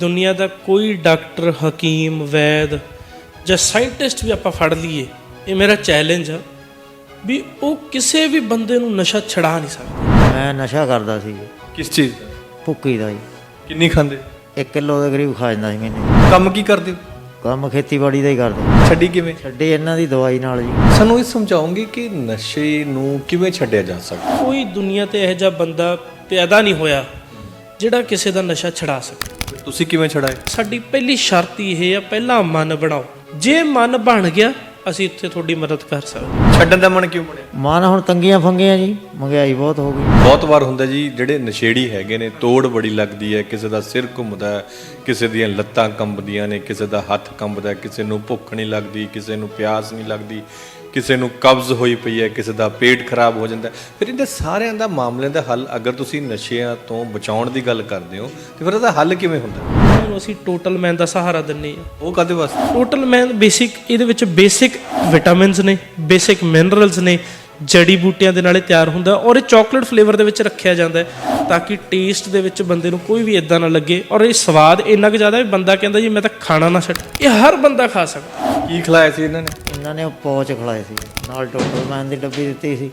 ਦੁਨੀਆ ਦਾ ਕੋਈ ਡਾਕਟਰ ਹਕੀਮ ਵੈਦ ਜਾਂ ਸਾਇੰਟਿਸਟ ਵੀ ਆਪਾਂ ਫੜ ਲਈਏ ਇਹ ਮੇਰਾ ਚੈਲੰਜ ਆ ਵੀ ਉਹ ਕਿਸੇ ਵੀ ਬੰਦੇ ਨੂੰ ਨਸ਼ਾ ਛਡਾ ਨਹੀਂ ਸਕਦਾ। ਮੈਂ ਨਸ਼ਾ ਕਰਦਾ ਸੀ ਕਿਸ ਚੀਜ਼ ਦਾ? ਭੁੱਕੀ ਦਾ ਜੀ। ਕਿੰਨੀ ਖਾਂਦੇ? 1 ਕਿਲੋ ਦੇ ਕਰੀਬ ਖਾ ਜਾਂਦਾ ਸੀ ਮਹੀਨੇ ਕੰਮ ਕੀ ਕਰਦੇ? ਹੋ? ਕੰਮ ਖੇਤੀਬਾੜੀ ਦਾ ਹੀ ਕਰਦਾ। ਛੱਡੀ ਕਿਵੇਂ? ਛੱਡੇ ਇਹਨਾਂ ਦੀ ਦਵਾਈ ਨਾਲ ਜੀ। ਸਾਨੂੰ ਇਹ ਸਮਝਾਉਂਗੇ ਕਿ ਨਸ਼ੇ ਨੂੰ ਕਿਵੇਂ ਛੱਡਿਆ ਜਾ ਸਕਦਾ? ਕੋਈ ਦੁਨੀਆ ਤੇ ਇਹੋ ਜਿਹਾ ਬੰਦਾ ਪੈਦਾ ਨਹੀਂ ਹੋਇਆ ਜਿਹੜਾ ਕਿਸੇ ਦਾ ਨਸ਼ਾ ਛਡਾ ਸਕੇ। ਤੁਸੀਂ ਕਿਵੇਂ ਛਡਾਏ ਸਾਡੀ ਪਹਿਲੀ ਸ਼ਰਤ ਇਹ ਆ, ਪਹਿਲਾਂ ਮਨ ਬਣਾਓ। ਜੇ ਮਨ ਬਣ ਗਿਆ, ਅਸੀਂ ਇੱਥੇ ਤੁਹਾਡੀ ਮਦਦ ਕਰ ਸਕਦੇ ਛੱਡਣ ਦਾ ਮਨ ਕਿਉਂ ਬਣਿਆ? ਮਨ ਹੁਣ ਤੰਗੀਆਂ ਫੰਗੀਆਂ ਜੀ ਮਹਿੰਗਾਈ ਬਹੁਤ ਹੋ ਗਈ। ਬਹੁਤ ਵਾਰ ਹੁੰਦਾ ਜੀ ਜਿਹੜੇ ਨਸ਼ੇੜੀ ਹੈਗੇ ਨੇ ਤੋੜ ਬੜੀ ਲੱਗਦੀ ਹੈ ਕਿਸੇ ਦਾ ਸਿਰ ਘੁੰਮਦਾ ਹੈ ਕਿਸੇ ਦੀਆਂ ਲੱਤਾਂ ਕੰਬਦੀਆਂ ਨੇ ਕਿਸੇ ਦਾ ਹੱਥ ਕੰਬਦਾ ਹੈ ਕਿਸੇ ਨੂੰ ਭੁੱਖ ਨਹੀਂ ਲੱਗਦੀ ਕਿਸੇ ਨੂੰ ਪਿਆਸ ਨਹੀਂ ਲੱਗਦੀ ਕਿਸੇ ਨੂੰ ਕਬਜ਼ ਹੋਈ ਪਈ ਹੈ ਕਿਸੇ ਦਾ ਪੇਟ ਖਰਾਬ ਹੋ ਜਾਂਦਾ ਹੈ। ਫਿਰ ਇਹਦੇ ਸਾਰਿਆਂ ਦਾ ਮਾਮਲੇ ਦਾ ਹੱਲ ਅਗਰ ਤੁਸੀਂ ਨਸ਼ਿਆਂ ਤੋਂ ਬਚਾਉਣ ਦੀ ਗੱਲ ਕਰਦੇ ਹੋ ਤੇ ਫਿਰ ਇਹਦਾ ਹੱਲ ਕਿਵੇਂ ਹੁੰਦਾ? ਉਹਨਾਂ ਨੂੰ ਅਸੀਂ ਟੋਟਲ ਮੈਨ ਦਾ ਸਹਾਰਾ ਦਿੰਨੇ ਆ ਉਹ ਕਾਦੇ ਵਾਸਤੇ? ਟੋਟਲ ਮੈਨ ਬੇਸਿਕ ਇਹਦੇ ਵਿੱਚ ਬੇਸਿਕ ਵਿਟਾਮਿਨਸ ਨੇ ਬੇਸਿਕ ਮਿਨਰਲਸ ਨੇ ਜੜੀ ਬੂਟੀਆਂ ਦੇ ਨਾਲੇ ਤਿਆਰ ਹੁੰਦਾ ਔਰ ਇਹ ਚਾਕਲੇਟ ਫਲੇਵਰ ਦੇ ਵਿੱਚ ਰੱਖਿਆ ਜਾਂਦਾ ਹੈ ਤਾਂ ਕਿ ਟੇਸਟ ਦੇ ਵਿੱਚ ਬੰਦੇ ਨੂੰ ਕੋਈ ਵੀ ਇਦਾਂ ਨਾ ਲੱਗੇ ਔਰ ਇਹ ਸਵਾਦ ਇੰਨਾ ਕੁ ਜ਼ਿਆਦਾ ਵੀ ਬੰਦਾ ਕਹਿੰਦਾ ਜੀ ਮੈਂ ਤਾਂ ਖਾਣਾ ਨਾ ਛੱਡ ਇਹ ਹਰ ਬੰਦਾ ਖਾ ਸਕਦਾ। ਕੀ ਖਿਲਾਇਆ ਸੀ ਇਹਨਾਂ ਨੇ? ਇਹਨਾਂ ਨੇ ਪੌਚ ਖਿਲਾਏ ਸੀ ਨਾਲ ਟੋਟਲ ਮੈਨ ਦੀ ਡੱਬੀ ਦਿੱਤੀ ਸੀ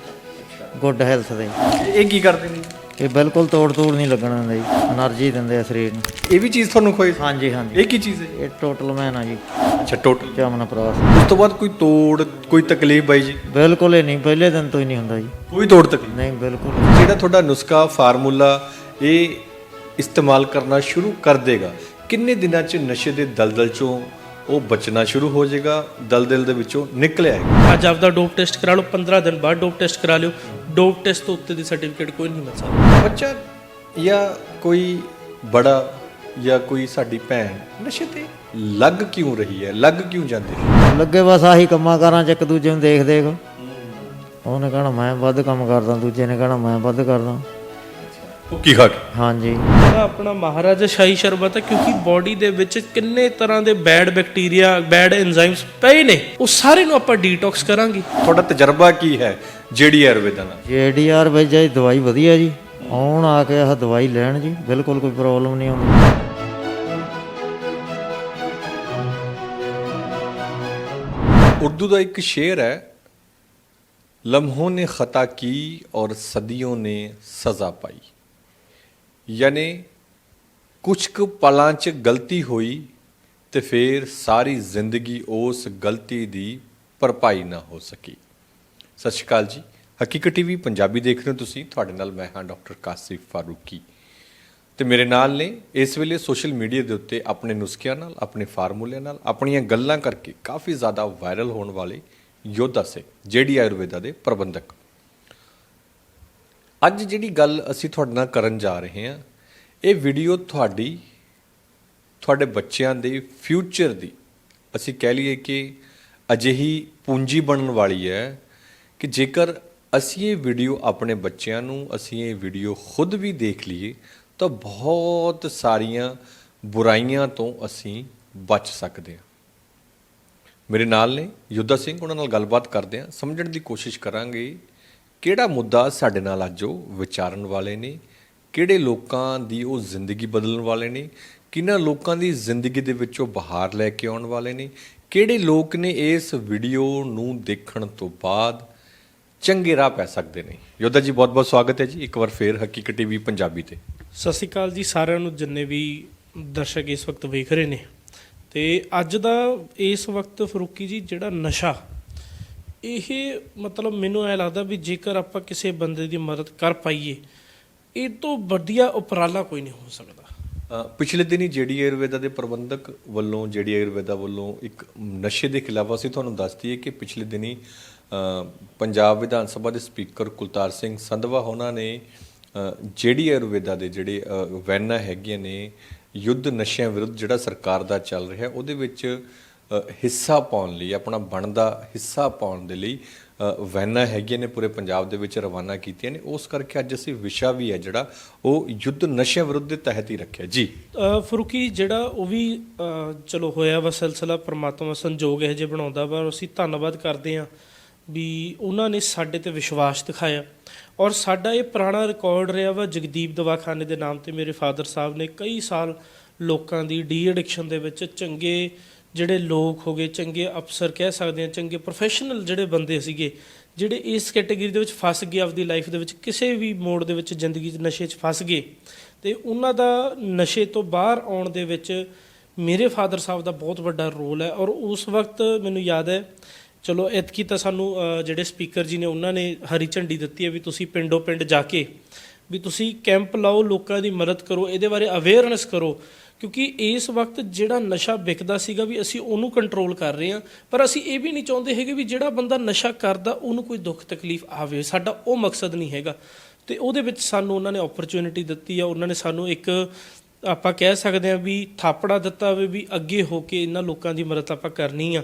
ਗੁੱਡ ਹੈਲਥ ਦੇ। ਇਹ ਕੀ ਕਰਦੇ ਨੇ? ਇਹ ਬਿਲਕੁਲ ਤੋੜ ਤੋੜ ਨਹੀਂ ਲੱਗਣਾ ਜੀ એનર્ਜੀ ਦਿੰਦੇ ਆ ਸਰੀਰ ਨੂੰ। ਇਹ ਵੀ ਚੀਜ਼ ਤੁਹਾਨੂੰ ਖੋਈ ਹਾਂਜੀ ਹਾਂਜੀ। ਇਹ ਕੀ ਚੀਜ਼ ਹੈ? ਇਹ ਟੋਟਲ ਮੈਨ ਆ ਜੀ। ਅੱਛਾ ਟੋਟਲ ਚਾਮਨਾ ਪ੍ਰਵਾਸ। ਉਸ ਤੋਂ ਬਾਅਦ ਕੋਈ ਤੋੜ ਕੋਈ ਤਕਲੀਫ ਬਾਈ ਜੀ? ਬਿਲਕੁਲ ਹੀ ਨਹੀਂ ਪਹਿਲੇ ਦਿਨ ਤੋਂ ਹੀ ਨਹੀਂ ਹੁੰਦਾ ਜੀ। ਕੋਈ ਤੋੜ ਤਕਲੀਫ? ਨਹੀਂ ਬਿਲਕੁਲ। ਜਿਹੜਾ ਤੁਹਾਡਾ ਨੁਸਖਾ ਫਾਰਮੂਲਾ ਇਹ ਇਸਤੇਮਾਲ ਕਰਨਾ ਸ਼ੁਰੂ ਕਰ ਦੇਗਾ। ਕਿੰਨੇ ਦਿਨਾਂ 'ਚ ਨਸ਼ੇ ਦੇ ਦਲਦਲ 'ਚੋਂ ਉਹ ਬਚਣਾ ਸ਼ੁਰੂ ਹੋ ਜਾਏਗਾ? ਦਲਦਲ ਦੇ ਵਿੱਚੋਂ ਨਿਕਲ ਆਏਗਾ ਅੱਜ ਆਪਦਾ ਡੋਪ ਟੈਸਟ ਕਰਾ ਲਓ 15 ਦਿਨ ਬਾਅਦ ਡੋਪ ਟੈਸਟ ਕਰਾ ਲਿਓ। ਡੋਪ ਟੈਸਟ ਤੋਂ ਉੱਤੇ ਦੀ ਸਰਟੀਫਿਕੇਟ ਕੋਈ ਨਹੀਂ ਮਿਲ ਸਕਦਾ। ਬੱਚਾ ਜਾਂ ਕੋਈ ਬੜਾ ਜਾਂ ਕੋਈ ਸਾਡੀ ਭੈਣ ਨਸ਼ੇ ਤੇ ਲੱਗ ਕਿਉਂ ਰਹੀ ਹੈ? ਲੱਗ ਕਿਉਂ ਜਾਂਦੀ ਹੈ? ਲੱਗੇ ਬਸ ਆਹੀ ਕੰਮਾਂ ਕਾਰਾਂ ਚ ਇੱਕ ਦੂਜੇ ਨੂੰ ਦੇਖ ਦੇਖ ਉਹਨੇ ਕਹਣਾ ਮੈਂ ਵੱਧ ਕੰਮ ਕਰਦਾ। ਦੂਜੇ ਨੇ ਕਹਣਾ ਮੈਂ ਵੱਧ ਕਰਦਾ। ਭੁੱਕੀ ਖਾ ਕੇ ਹਾਂਜੀ ਇਹਦਾ ਆਪਣਾ ਮਹਾਰਾਜਾ ਸ਼ਾਹੀ ਸ਼ਰਬਤ ਹੈ ਕਿਉਂਕਿ ਬਾਡੀ ਦੇ ਵਿੱਚ ਕਿੰਨੇ ਤਰ੍ਹਾਂ ਦੇ ਬੈਡ ਬੈਕਟੀਰੀਆ ਬੈਡ ਐਂਜ਼ਾਈਮਸ ਪਏ ਨੇ ਉਹ ਸਾਰੇ ਨੂੰ ਆਪਾਂ ਡੀਟੌਕਸ ਕਰਾਂਗੇ ਤੁਹਾਡਾ ਤਜਰਬਾ ਕੀ ਹੈ ਜਿਹੜੀ ਆਯੁਰਵੇਦਾ ਨਾਲ ਜੀਡੀਆਰ ਵਿੱਚ ਜੀ ਦਵਾਈ ਵਧੀਆ ਜੀ ਆਉਣ ਆ ਕੇ ਆਹ ਦਵਾਈ ਲੈਣ ਜੀ ਬਿਲਕੁਲ ਕੋਈ ਪ੍ਰੋਬਲਮ ਨਹੀਂ ਆਉਂਦੀ उर्दू का एक शेर है लम्हों ने खता की और सदियों ने सज़ा पाई ਯਾਨੀ ਕੁਝ ਕੁ ਪਲਾਂ 'ਚ ਗਲਤੀ ਹੋਈ ਤੇ ਫਿਰ ਸਾਰੀ ਜ਼ਿੰਦਗੀ ਉਸ ਗਲਤੀ ਦੀ ਭਰਪਾਈ ਨਾ ਹੋ ਸਕੀ। ਸਤਿ ਸ਼੍ਰੀ ਅਕਾਲ ਜੀ। ਹਕੀਕਤ ਟੀਵੀ ਪੰਜਾਬੀ ਦੇਖ ਰਹੇ ਹੋ ਤੁਸੀਂ। ਤੁਹਾਡੇ ਨਾਲ ਮੈਂ ਹਾਂ ਡਾਕਟਰ ਕਾਸਿਫ ਫਾਰੂਕੀ। ਤੇ ਮੇਰੇ ਨਾਲ ਨੇ ਇਸ ਵੇਲੇ ਸੋਸ਼ਲ ਮੀਡੀਆ ਦੇ ਉੱਤੇ ਆਪਣੇ ਨੁਸਖਿਆਂ ਨਾਲ, ਆਪਣੇ ਫਾਰਮੂਲਿਆਂ ਨਾਲ, ਆਪਣੀਆਂ ਗੱਲਾਂ ਕਰਕੇ ਕਾਫੀ ਜ਼ਿਆਦਾ ਵਾਇਰਲ ਹੋਣ ਵਾਲੇ ਯੋਧਾ ਸਿੰਘ ਜਿਹੜੀ ਆਯੁਰਵੇਦਾ ਦੇ ਪ੍ਰਬੰਧਕ। ਅੱਜ ਜਿਹੜੀ ਗੱਲ ਅਸੀਂ ਤੁਹਾਡੇ ਨਾਲ ਕਰਨ ਜਾ ਰਹੇ ਹਾਂ, ਇਹ ਵੀਡੀਓ ਤੁਹਾਡੀ, ਤੁਹਾਡੇ ਬੱਚਿਆਂ ਦੇ ਫਿਊਚਰ ਦੀ, ਅਸੀਂ ਕਹਿ ਲਈਏ ਕਿ ਅਜਿਹੀ ਪੂੰਜੀ ਬਣਨ ਵਾਲੀ ਹੈ ਕਿ ਜੇਕਰ ਅਸੀਂ ਇਹ ਵੀਡੀਓ ਆਪਣੇ ਬੱਚਿਆਂ ਨੂੰ, ਅਸੀਂ ਇਹ ਵੀਡੀਓ ਖੁਦ ਵੀ ਦੇਖ ਲਈਏ, ਤਾਂ ਬਹੁਤ ਸਾਰੀਆਂ ਬੁਰਾਈਆਂ ਤੋਂ ਅਸੀਂ ਬਚ ਸਕਦੇ ਹਾਂ। ਮੇਰੇ ਨਾਲ ਨੇ ਯੁੱਧਾ ਸਿੰਘ, ਉਹਨਾਂ ਨਾਲ ਗੱਲਬਾਤ ਕਰਦੇ ਹਾਂ, ਸਮਝਣ ਦੀ ਕੋਸ਼ਿਸ਼ ਕਰਾਂਗੇ ਕਿਹੜਾ ਮੁੱਦਾ ਸਾਡੇ ਨਾਲ ਅੱਜ ਉਹ ਵਿਚਾਰਨ ਵਾਲੇ ਨੇ? ਕਿਹੜੇ ਲੋਕਾਂ ਦੀ ਉਹ ਜ਼ਿੰਦਗੀ ਬਦਲਣ ਵਾਲੇ ਨੇ? ਕਿਹਨਾਂ ਲੋਕਾਂ ਦੀ ਜ਼ਿੰਦਗੀ ਦੇ ਵਿੱਚ ਉਹ ਬਹਾਰ ਲੈ ਕੇ ਆਉਣ ਵਾਲੇ ਨੇ? ਕਿਹੜੇ ਲੋਕ ਨੇ ਇਸ ਵੀਡੀਓ ਨੂੰ ਦੇਖਣ ਤੋਂ ਬਾਅਦ ਚੰਗੇ ਰਾਹ ਪੈ ਸਕਦੇ ਨੇ? ਯੋਧਾ ਜੀ ਬਹੁਤ ਬਹੁਤ ਸਵਾਗਤ ਹੈ ਜੀ। ਇੱਕ ਵਾਰ ਫੇਰ ਹਕੀਕਤ ਟੀਵੀ ਪੰਜਾਬੀ ਤੇ। ਸਤਿ ਸ਼੍ਰੀ ਅਕਾਲ ਜੀ ਸਾਰਿਆਂ ਨੂੰ, ਜਿੰਨੇ ਵੀ ਦਰਸ਼ਕ ਇਸ ਵਕਤ ਵੇਖ ਰਹੇ ਨੇ। ਤੇ ਅੱਜ ਦਾ ਇਸ ਵਕਤ ਫਰੂਕੀ ਜੀ, ਜਿਹੜਾ ਨਸ਼ਾ ਇਹ ਮਤਲਬ ਮੈਨੂੰ ਐ ਲੱਗਦਾ ਵੀ ਜੇਕਰ ਆਪਾਂ ਕਿਸੇ ਬੰਦੇ ਦੀ ਮਦਦ ਕਰ ਪਾਈਏ ਇਹ ਤੋਂ ਵਧੀਆ ਉਪਰਾਲਾ ਕੋਈ ਨਹੀਂ ਹੋ ਸਕਦਾ। ਪਿਛਲੇ ਦਿਨੀ ਜਿਹੜੀ ਆਯੁਰਵੇਦਾ ਦੇ ਪ੍ਰਬੰਧਕ ਵੱਲੋਂ ਜਿਹੜੀ ਆਯੁਰਵੇਦਾ ਵੱਲੋਂ ਇੱਕ ਨਸ਼ੇ ਦੇ ਖਿਲਾਫ ਅਸੀਂ ਤੁਹਾਨੂੰ ਦੱਸ ਦਈਏ ਕਿ ਪਿਛਲੇ ਦਿਨੀ ਪੰਜਾਬ ਵਿਧਾਨ ਸਭਾ ਦੇ ਸਪੀਕਰ ਕੁਲਤਾਰ ਸਿੰਘ ਸੰਧਵਾ ਉਹਨਾਂ ਨੇ ਅ, ਜਿਹੜੀ ਆਯੁਰਵੇਦਾ ਦੇ ਜਿਹੜੇ ਵੈਨਾਂ ਹੈਗੀਆਂ ਨੇ ਯੁੱਧ ਨਸ਼ਿਆਂ ਵਿਰੁੱਧ ਜਿਹੜਾ ਸਰਕਾਰ ਦਾ ਚੱਲ ਰਿਹਾ ਉਹਦੇ ਵਿੱਚ ਹਿੱਸਾ ਪਾਉਣ ਲਈ ਆਪਣਾ ਬਣਦਾ ਹਿੱਸਾ ਪਾਉਣ ਦੇ ਲਈ ਅ, ਵੈਨਾਂ ਹੈਗੀਆਂ ਨੇ ਪੂਰੇ ਪੰਜਾਬ ਦੇ ਵਿੱਚ ਰਵਾਨਾ ਕੀਤੀਆਂ ਨੇ। ਉਸ ਕਰਕੇ ਅੱਜ ਅਸੀਂ ਵਿਸ਼ਾ ਵੀ ਹੈ ਜਿਹੜਾ ਉਹ ਯੁੱਧ ਨਸ਼ਿਆਂ ਵਿਰੁੱਧ ਦੇ ਤਹਿਤ ਹੀ ਰੱਖਿਆ। ਜੀ। ਅ, ਫਰੂਕੀ ਜਿਹੜਾ ਉਹ ਵੀ ਚਲੋ ਹੋਇਆ ਵਾ ਸਿਲਸਿਲਾ ਪ੍ਰਮਾਤਮਾ ਸੰਜੋਗ ਇਹ ਜੇ ਬਣਾਉਂਦਾ ਵਾ ਅਸੀਂ ਧੰਨਵਾਦ ਕਰਦੇ ਹਾਂ ਵੀ ਉਹਨਾਂ ਨੇ ਸਾਡੇ ਤੇ ਵਿਸ਼ਵਾਸ ਦਿਖਾਇਆ। ਔਰ ਸਾਡਾ ਇਹ ਪੁਰਾਣਾ ਰਿਕਾਰਡ ਰਿਹਾ ਵਾ ਜਗਦੀਪ ਦਵਾਖਾਨੇ ਦੇ ਨਾਮ ਤੇ ਮੇਰੇ ਫਾਦਰ ਸਾਹਿਬ ਨੇ ਕਈ ਸਾਲ ਲੋਕਾਂ ਦੀ ਡੀ ਐਡਿਕਸ਼ਨ ਦੇ ਵਿੱਚ ਚੰਗੇ ਜਿਹੜੇ ਲੋਕ ਹੋਗੇ ਚੰਗੇ ਅਫਸਰ ਕਹਿ ਸਕਦੇ ਆ ਚੰਗੇ ਪ੍ਰੋਫੈਸ਼ਨਲ ਜਿਹੜੇ ਬੰਦੇ ਸੀਗੇ, ਜਿਹੜੇ ਇਸ ਕੈਟਾਗਰੀ ਦੇ ਵਿੱਚ ਫਸ ਗਏ, ਆਪਦੀ ਲਾਈਫ ਦੇ ਵਿੱਚ ਕਿਸੇ ਵੀ ਮੋੜ ਦੇ ਵਿੱਚ ਜ਼ਿੰਦਗੀ 'ਚ ਨਸ਼ੇ 'ਚ ਫਸ ਗਏ, ਤੇ ਉਹਨਾਂ ਦਾ ਨਸ਼ੇ ਤੋਂ ਬਾਹਰ ਆਉਣ ਦੇ ਵਿੱਚ ਮੇਰੇ ਫਾਦਰ ਸਾਹਿਬ ਦਾ ਬਹੁਤ ਵੱਡਾ ਰੋਲ ਹੈ ਔਰ ਉਸ ਵਕਤ ਮੈਨੂੰ ਯਾਦ ਹੈ, ਚਲੋ ਇਤਕੀ ਤਾਂ ਸਾਨੂੰ ਜਿਹੜੇ ਸਪੀਕਰ ਜੀ ਨੇ, ਉਹਨਾਂ ਨੇ ਹਰੀ ਝੰਡੀ ਦਿੱਤੀ ਹੈ ਵੀ ਤੁਸੀਂ ਪਿੰਡੋ ਪਿੰਡ ਜਾ ਕੇ ਵੀ ਤੁਸੀਂ ਕੈਂਪ ਲਾਓ, ਲੋਕਾਂ ਦੀ ਮਦਦ ਕਰੋ, ਇਹਦੇ ਬਾਰੇ ਅਵੇਅਰਨੈਸ ਕਰੋ ਕਿਉਂਕਿ ਇਸ ਵਕਤ ਜਿਹੜਾ ਨਸ਼ਾ ਵਿਕਦਾ ਸੀਗਾ ਵੀ ਅਸੀਂ ਉਹਨੂੰ ਕੰਟਰੋਲ ਕਰ ਰਹੇ ਹਾਂ, ਪਰ ਅਸੀਂ ਇਹ ਵੀ ਨਹੀਂ ਚਾਹੁੰਦੇ ਹੈਗੇ ਵੀ ਜਿਹੜਾ ਬੰਦਾ ਨਸ਼ਾ ਕਰਦਾ, ਉਹਨੂੰ ਕੋਈ ਦੁੱਖ ਤਕਲੀਫ ਆਵੇ। ਸਾਡਾ ਉਹ ਮਕਸਦ ਨਹੀਂ ਹੈਗਾ। ਤੇ ਉਹਦੇ ਵਿੱਚ ਸਾਨੂੰ ਉਹਨਾਂ ਨੇ ਓਪਰਚ्युनिटी ਦਿੱਤੀ ਆ, ਉਹਨਾਂ ਨੇ ਸਾਨੂੰ ਇੱਕ ਆਪਾਂ ਕਹਿ ਸਕਦੇ ਹਾਂ ਵੀ ਥਾਪੜਾ ਦਿੱਤਾ ਹੋਵੇ ਵੀ ਅੱਗੇ ਹੋ ਕੇ ਇਹਨਾਂ ਲੋਕਾਂ ਦੀ ਮਦਦ ਆਪਾਂ ਕਰਨੀ ਆ।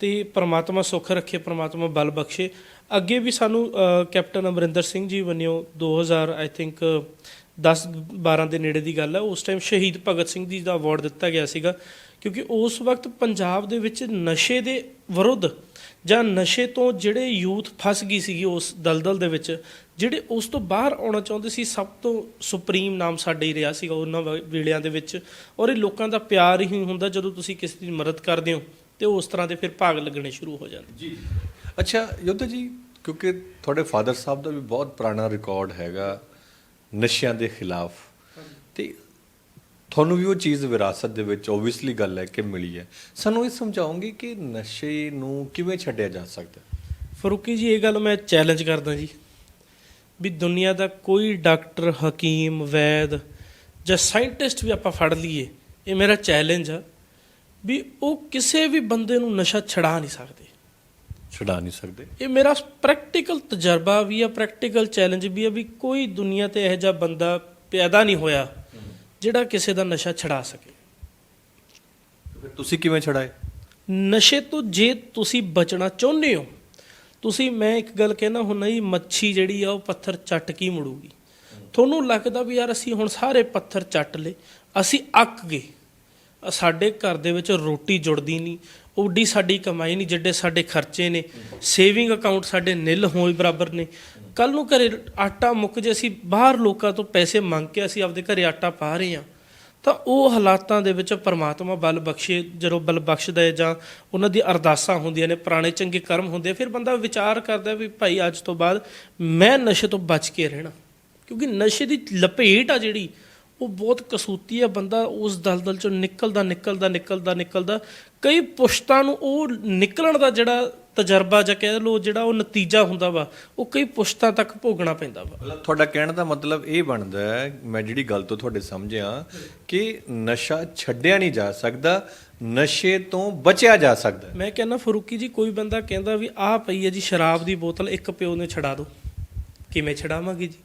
ਤੇ ਪਰਮਾਤਮਾ ਸੁੱਖ ਰੱਖੇ, ਪਰਮਾਤਮਾ ਬਲ ਬਖਸ਼ੇ। ਅੱਗੇ ਵੀ ਸਾਨੂੰ captain Amarinder Singh ji ਬਣਿਓ 2000 I think 10 12 ਦੇ ਨੇੜੇ ਦੀ ਗੱਲ ਹੈ ਉਸ ਟਾਈਮ ਸ਼ਹੀਦ ਭਗਤ ਸਿੰਘ ਜੀ ਦਾ ਅਵਾਰਡ ਦਿੱਤਾ ਗਿਆ ਸੀਗਾ, ਕਿਉਂਕਿ ਉਸ ਵਕਤ ਪੰਜਾਬ ਦੇ ਵਿੱਚ ਨਸ਼ੇ ਦੇ ਵਿਰੁੱਧ ਜਾਂ ਨਸ਼ੇ ਤੋਂ ਜਿਹੜੇ ਯੂਥ ਫਸ ਗਈ ਸੀਗੀ ਉਸ ਦਲਦਲ ਦੇ ਵਿੱਚ, ਜਿਹੜੇ ਉਸ ਤੋਂ ਬਾਹਰ ਆਉਣਾ ਚਾਹੁੰਦੇ ਸੀ, ਸਭ ਤੋਂ ਸੁਪਰੀਮ ਨਾਮ ਸਾਡੇ ਹੀ ਰਿਹਾ ਸੀਗਾ ਉਹਨਾਂ ਵੇ- ਵੇਲਿਆਂ ਦੇ ਵਿੱਚ, ਔਰ ਇਹ ਲੋਕਾਂ ਦਾ ਪਿਆਰ ਹੀ ਹੁੰਦਾ ਜਦੋਂ ਤੁਸੀਂ ਕਿਸੇ ਦੀ ਮਦਦ ਕਰਦੇ ਹੋ, ਤੇ ਉਸ ਤਰ੍ਹਾਂ ਦੇ ਫਿਰ ਭਾਗ ਲੱਗਣੇ ਸ਼ੁਰੂ ਹੋ ਜਾਂਦੇ ਜੀ ਅੱਛਾ, ਯੋਧਾ ਜੀ, ਕਿਉਂਕਿ ਤੁਹਾਡੇ ਫਾਦਰ ਸਾਹਿਬ ਦਾ ਵੀ ਬਹੁਤ ਪੁਰਾਣਾ ਰਿਕਾਰਡ ਹੈਗਾ ਨਸ਼ਿਆਂ ਦੇ ਖਿਲਾਫ। ਤੇ ਤੁਹਾਨੂੰ ਵੀ ਉਹ ਚੀਜ਼ ਵਿਰਾਸਤ ਦੇ ਵਿੱਚ ਓਬਵੀਅਸਲੀ ਗੱਲ ਹੈ ਕਿ ਮਿਲੀ ਹੈ। ਸਾਨੂੰ ਇਹ ਸਮਝਾਓਗੇ ਕਿ ਨਸ਼ੇ ਨੂੰ ਕਿਵੇਂ ਛੱਡਿਆ ਜਾ ਸਕਦਾ ਫਰੂਕੀ ਜੀ, ਇਹ ਗੱਲ ਮੈਂ ਚੈਲੰਜ ਕਰਦਾ ਜੀ। ਵੀ ਦੁਨੀਆ ਦਾ ਕੋਈ ਡਾਕਟਰ, ਹਕੀਮ, ਵੈਦ ਜਾਂ ਸਾਇੰਟਿਸਟ ਵੀ ਆਪਾਂ ਫੜ ਲਈਏ, ਇਹ ਮੇਰਾ ਚੈਲੰਜ ਆ। ਵੀ ਉਹ ਕਿਸੇ ਵੀ ਬੰਦੇ ਨੂੰ ਨਸ਼ਾ ਛਡਾ ਨਹੀਂ ਸਕਦੇ। ਛੁਡਾ ਨਹੀਂ ਸਕਦੇ। ਇਹ ਮੇਰਾ ਪ੍ਰੈਕਟੀਕਲ ਤਜਰਬਾ ਵੀ ਆ ਪ੍ਰੈਕਟੀਕਲ ਚੈਲੰਜ ਵੀ ਆ ਵੀ ਕੋਈ ਦੁਨੀਆ ਤੇ ਇਹੋ ਜਿਹਾ ਬੰਦਾ ਪੈਦਾ ਨਹੀਂ ਹੋਇਆ ਜਿਹੜਾ ਕਿਸੇ ਦਾ ਨਸ਼ਾ ਛਡਾ ਸਕੇ। ਫਿਰ ਤੁਸੀਂ ਕਿਵੇਂ ਛੜਾਏ ਨਸ਼ੇ ਤੋਂ ਜੇ ਤੁਸੀਂ ਬਚਣਾ ਚਾਹੁੰਦੇ ਹੋ ਤੁਸੀਂ ਮੈਂ ਇੱਕ ਗੱਲ ਕਹਿਣਾ ਹੁੰਦਾ ਜੀ ਮੱਛੀ ਜਿਹੜੀ ਆ ਉਹ ਪੱਥਰ ਚੱਟ ਕੇ ਮੁੜੂਗੀ। ਤੁਹਾਨੂੰ ਲੱਗਦਾ ਵੀ ਯਾਰ ਅਸੀਂ ਹੁਣ ਸਾਰੇ ਪੱਥਰ ਚੱਟ ਲਏ ਅਸੀਂ ਅੱਕ ਗਏ। ਸਾਡੇ ਘਰ ਦੇ ਵਿੱਚ ਰੋਟੀ ਜੁੜਦੀ ਨਹੀਂ, ਉੱਡੀ ਸਾਡੀ ਕਮਾਈ ਨਹੀਂ, ਜਿੱਡੇ ਸਾਡੇ ਖਰਚੇ ਨੇ ਸੇਵਿੰਗ ਅਕਾਊਂਟ ਸਾਡੇ ਨਿਲ ਹੋਏ ਬਰਾਬਰ ਨੇ। ਕੱਲ ਨੂੰ ਘਰੇ ਆਟਾ ਮੁੱਕ ਜੇ, ਅਸੀਂ ਬਾਹਰ ਲੋਕਾਂ ਤੋਂ ਪੈਸੇ ਮੰਗ ਕੇ ਅਸੀਂ ਆਪਦੇ ਘਰੇ ਆਟਾ ਪਾ ਰਹੇ ਹਾਂ, ਤਾਂ ਉਹ ਹਾਲਾਤਾਂ ਦੇ ਵਿੱਚ ਪਰਮਾਤਮਾ ਬਲ ਬਖਸ਼ੇ, ਜਦੋਂ ਬਲ ਬਖਸ਼ਦਾ ਹੈ ਜਾਂ ਉਹਨਾਂ ਦੀ ਅਰਦਾਸਾਂ ਹੁੰਦੀਆਂ ਨੇ, ਪੁਰਾਣੇ ਚੰਗੇ ਕਰਮ ਹੁੰਦੇ ਫਿਰ ਬੰਦਾ ਵਿਚਾਰ ਕਰਦਾ ਵੀ ਭਾਈ ਅੱਜ ਤੋਂ ਬਾਅਦ ਮੈਂ ਨਸ਼ੇ ਤੋਂ ਬਚ ਕੇ ਰਹਿਣਾ, ਕਿਉਂਕਿ ਨਸ਼ੇ ਦੀ ਲਪੇਟ ਆ ਜਿਹੜੀ ਉਹ ਬਹੁਤ ਕਸੂਤੀ ਆ ਬੰਦਾ ਉਸ ਦਲਦਲ ਚੋਂ ਨਿਕਲਦਾ ਨਿਕਲਦਾ ਨਿਕਲਦਾ ਨਿਕਲਦਾ। ਕਈ ਪੁਸ਼ਤਾਂ ਨੂੰ ਉਹ ਨਿਕਲਣ ਦਾ ਜਿਹੜਾ ਤਜਰਬਾ ਜਾਂ ਕਹਿ ਲਓ ਜਿਹੜਾ ਉਹ ਨਤੀਜਾ ਹੁੰਦਾ ਵਾ ਉਹ ਕਈ ਪੁਸ਼ਤਾਂ ਤੱਕ ਭੋਗਣਾ ਪੈਂਦਾ ਵਾ। ਮਤਲਬ ਤੁਹਾਡਾ ਕਹਿਣ ਦਾ ਮਤਲਬ ਇਹ ਬਣਦਾ ਹੈ ਮੈਂ ਜਿਹੜੀ ਗੱਲ ਤੋਂ ਤੁਹਾਡੇ ਸਮਝਿਆ ਕਿ ਨਸ਼ਾ ਛੱਡਿਆ ਨਹੀਂ ਜਾ ਸਕਦਾ ਨਸ਼ੇ ਤੋਂ ਬਚਿਆ ਜਾ ਸਕਦਾ। ਹੈ। ਮੈਂ ਕਹਿੰਦਾ ਫਰੂਕੀ ਜੀ ਕੋਈ ਬੰਦਾ ਕਹਿੰਦਾ ਵੀ ਆਹ ਪਈ ਹੈ ਜੀ ਸ਼ਰਾਬ ਦੀ ਬੋਤਲ ਇੱਕ ਪਿਓ ਨੇ ਛਡਾ ਦਿਓ ਕਿਵੇਂ ਛਡਾਵਾਂਗੇ ਜੀ?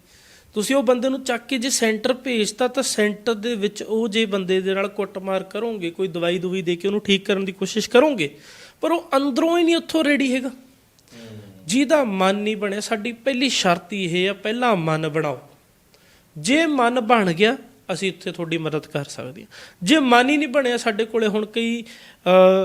ਤੁਸੀਂ ਉਹ ਬੰਦੇ ਨੂੰ ਚੱਕ ਕੇ ਜੇ ਸੈਂਟਰ ਭੇਜਤਾ ਤਾਂ ਸੈਂਟਰ ਦੇ ਵਿੱਚ ਉਹ ਜੇ ਬੰਦੇ ਦੇ ਨਾਲ ਕੁੱਟਮਾਰ ਕਰੋਗੇ, ਕੋਈ ਦਵਾਈ ਦੁਵਾਈ ਦੇ ਕੇ ਉਹਨੂੰ ਠੀਕ ਕਰਨ ਦੀ ਕੋਸ਼ਿਸ਼ ਕਰੋਗੇ, ਪਰ ਉਹ ਅੰਦਰੋਂ ਹੀ ਨਹੀਂ ਉੱਥੋਂ ਰੈਡੀ ਹੈਗਾ। ਜਿਹਦਾ ਮਨ ਨਹੀਂ ਬਣਿਆ, ਸਾਡੀ ਪਹਿਲੀ ਸ਼ਰਤ ਇਹ ਆ, ਪਹਿਲਾਂ ਮਨ ਬਣਾਓ। ਜੇ ਮਨ ਬਣ ਗਿਆ, ਅਸੀਂ ਉੱਥੇ ਤੁਹਾਡੀ ਮਦਦ ਕਰ ਸਕਦੇ ਹਾਂ। ਜੇ ਮਨ ਹੀ ਨਹੀਂ ਬਣਿਆ ਸਾਡੇ ਕੋਲੇ, ਹੁਣ ਕਈ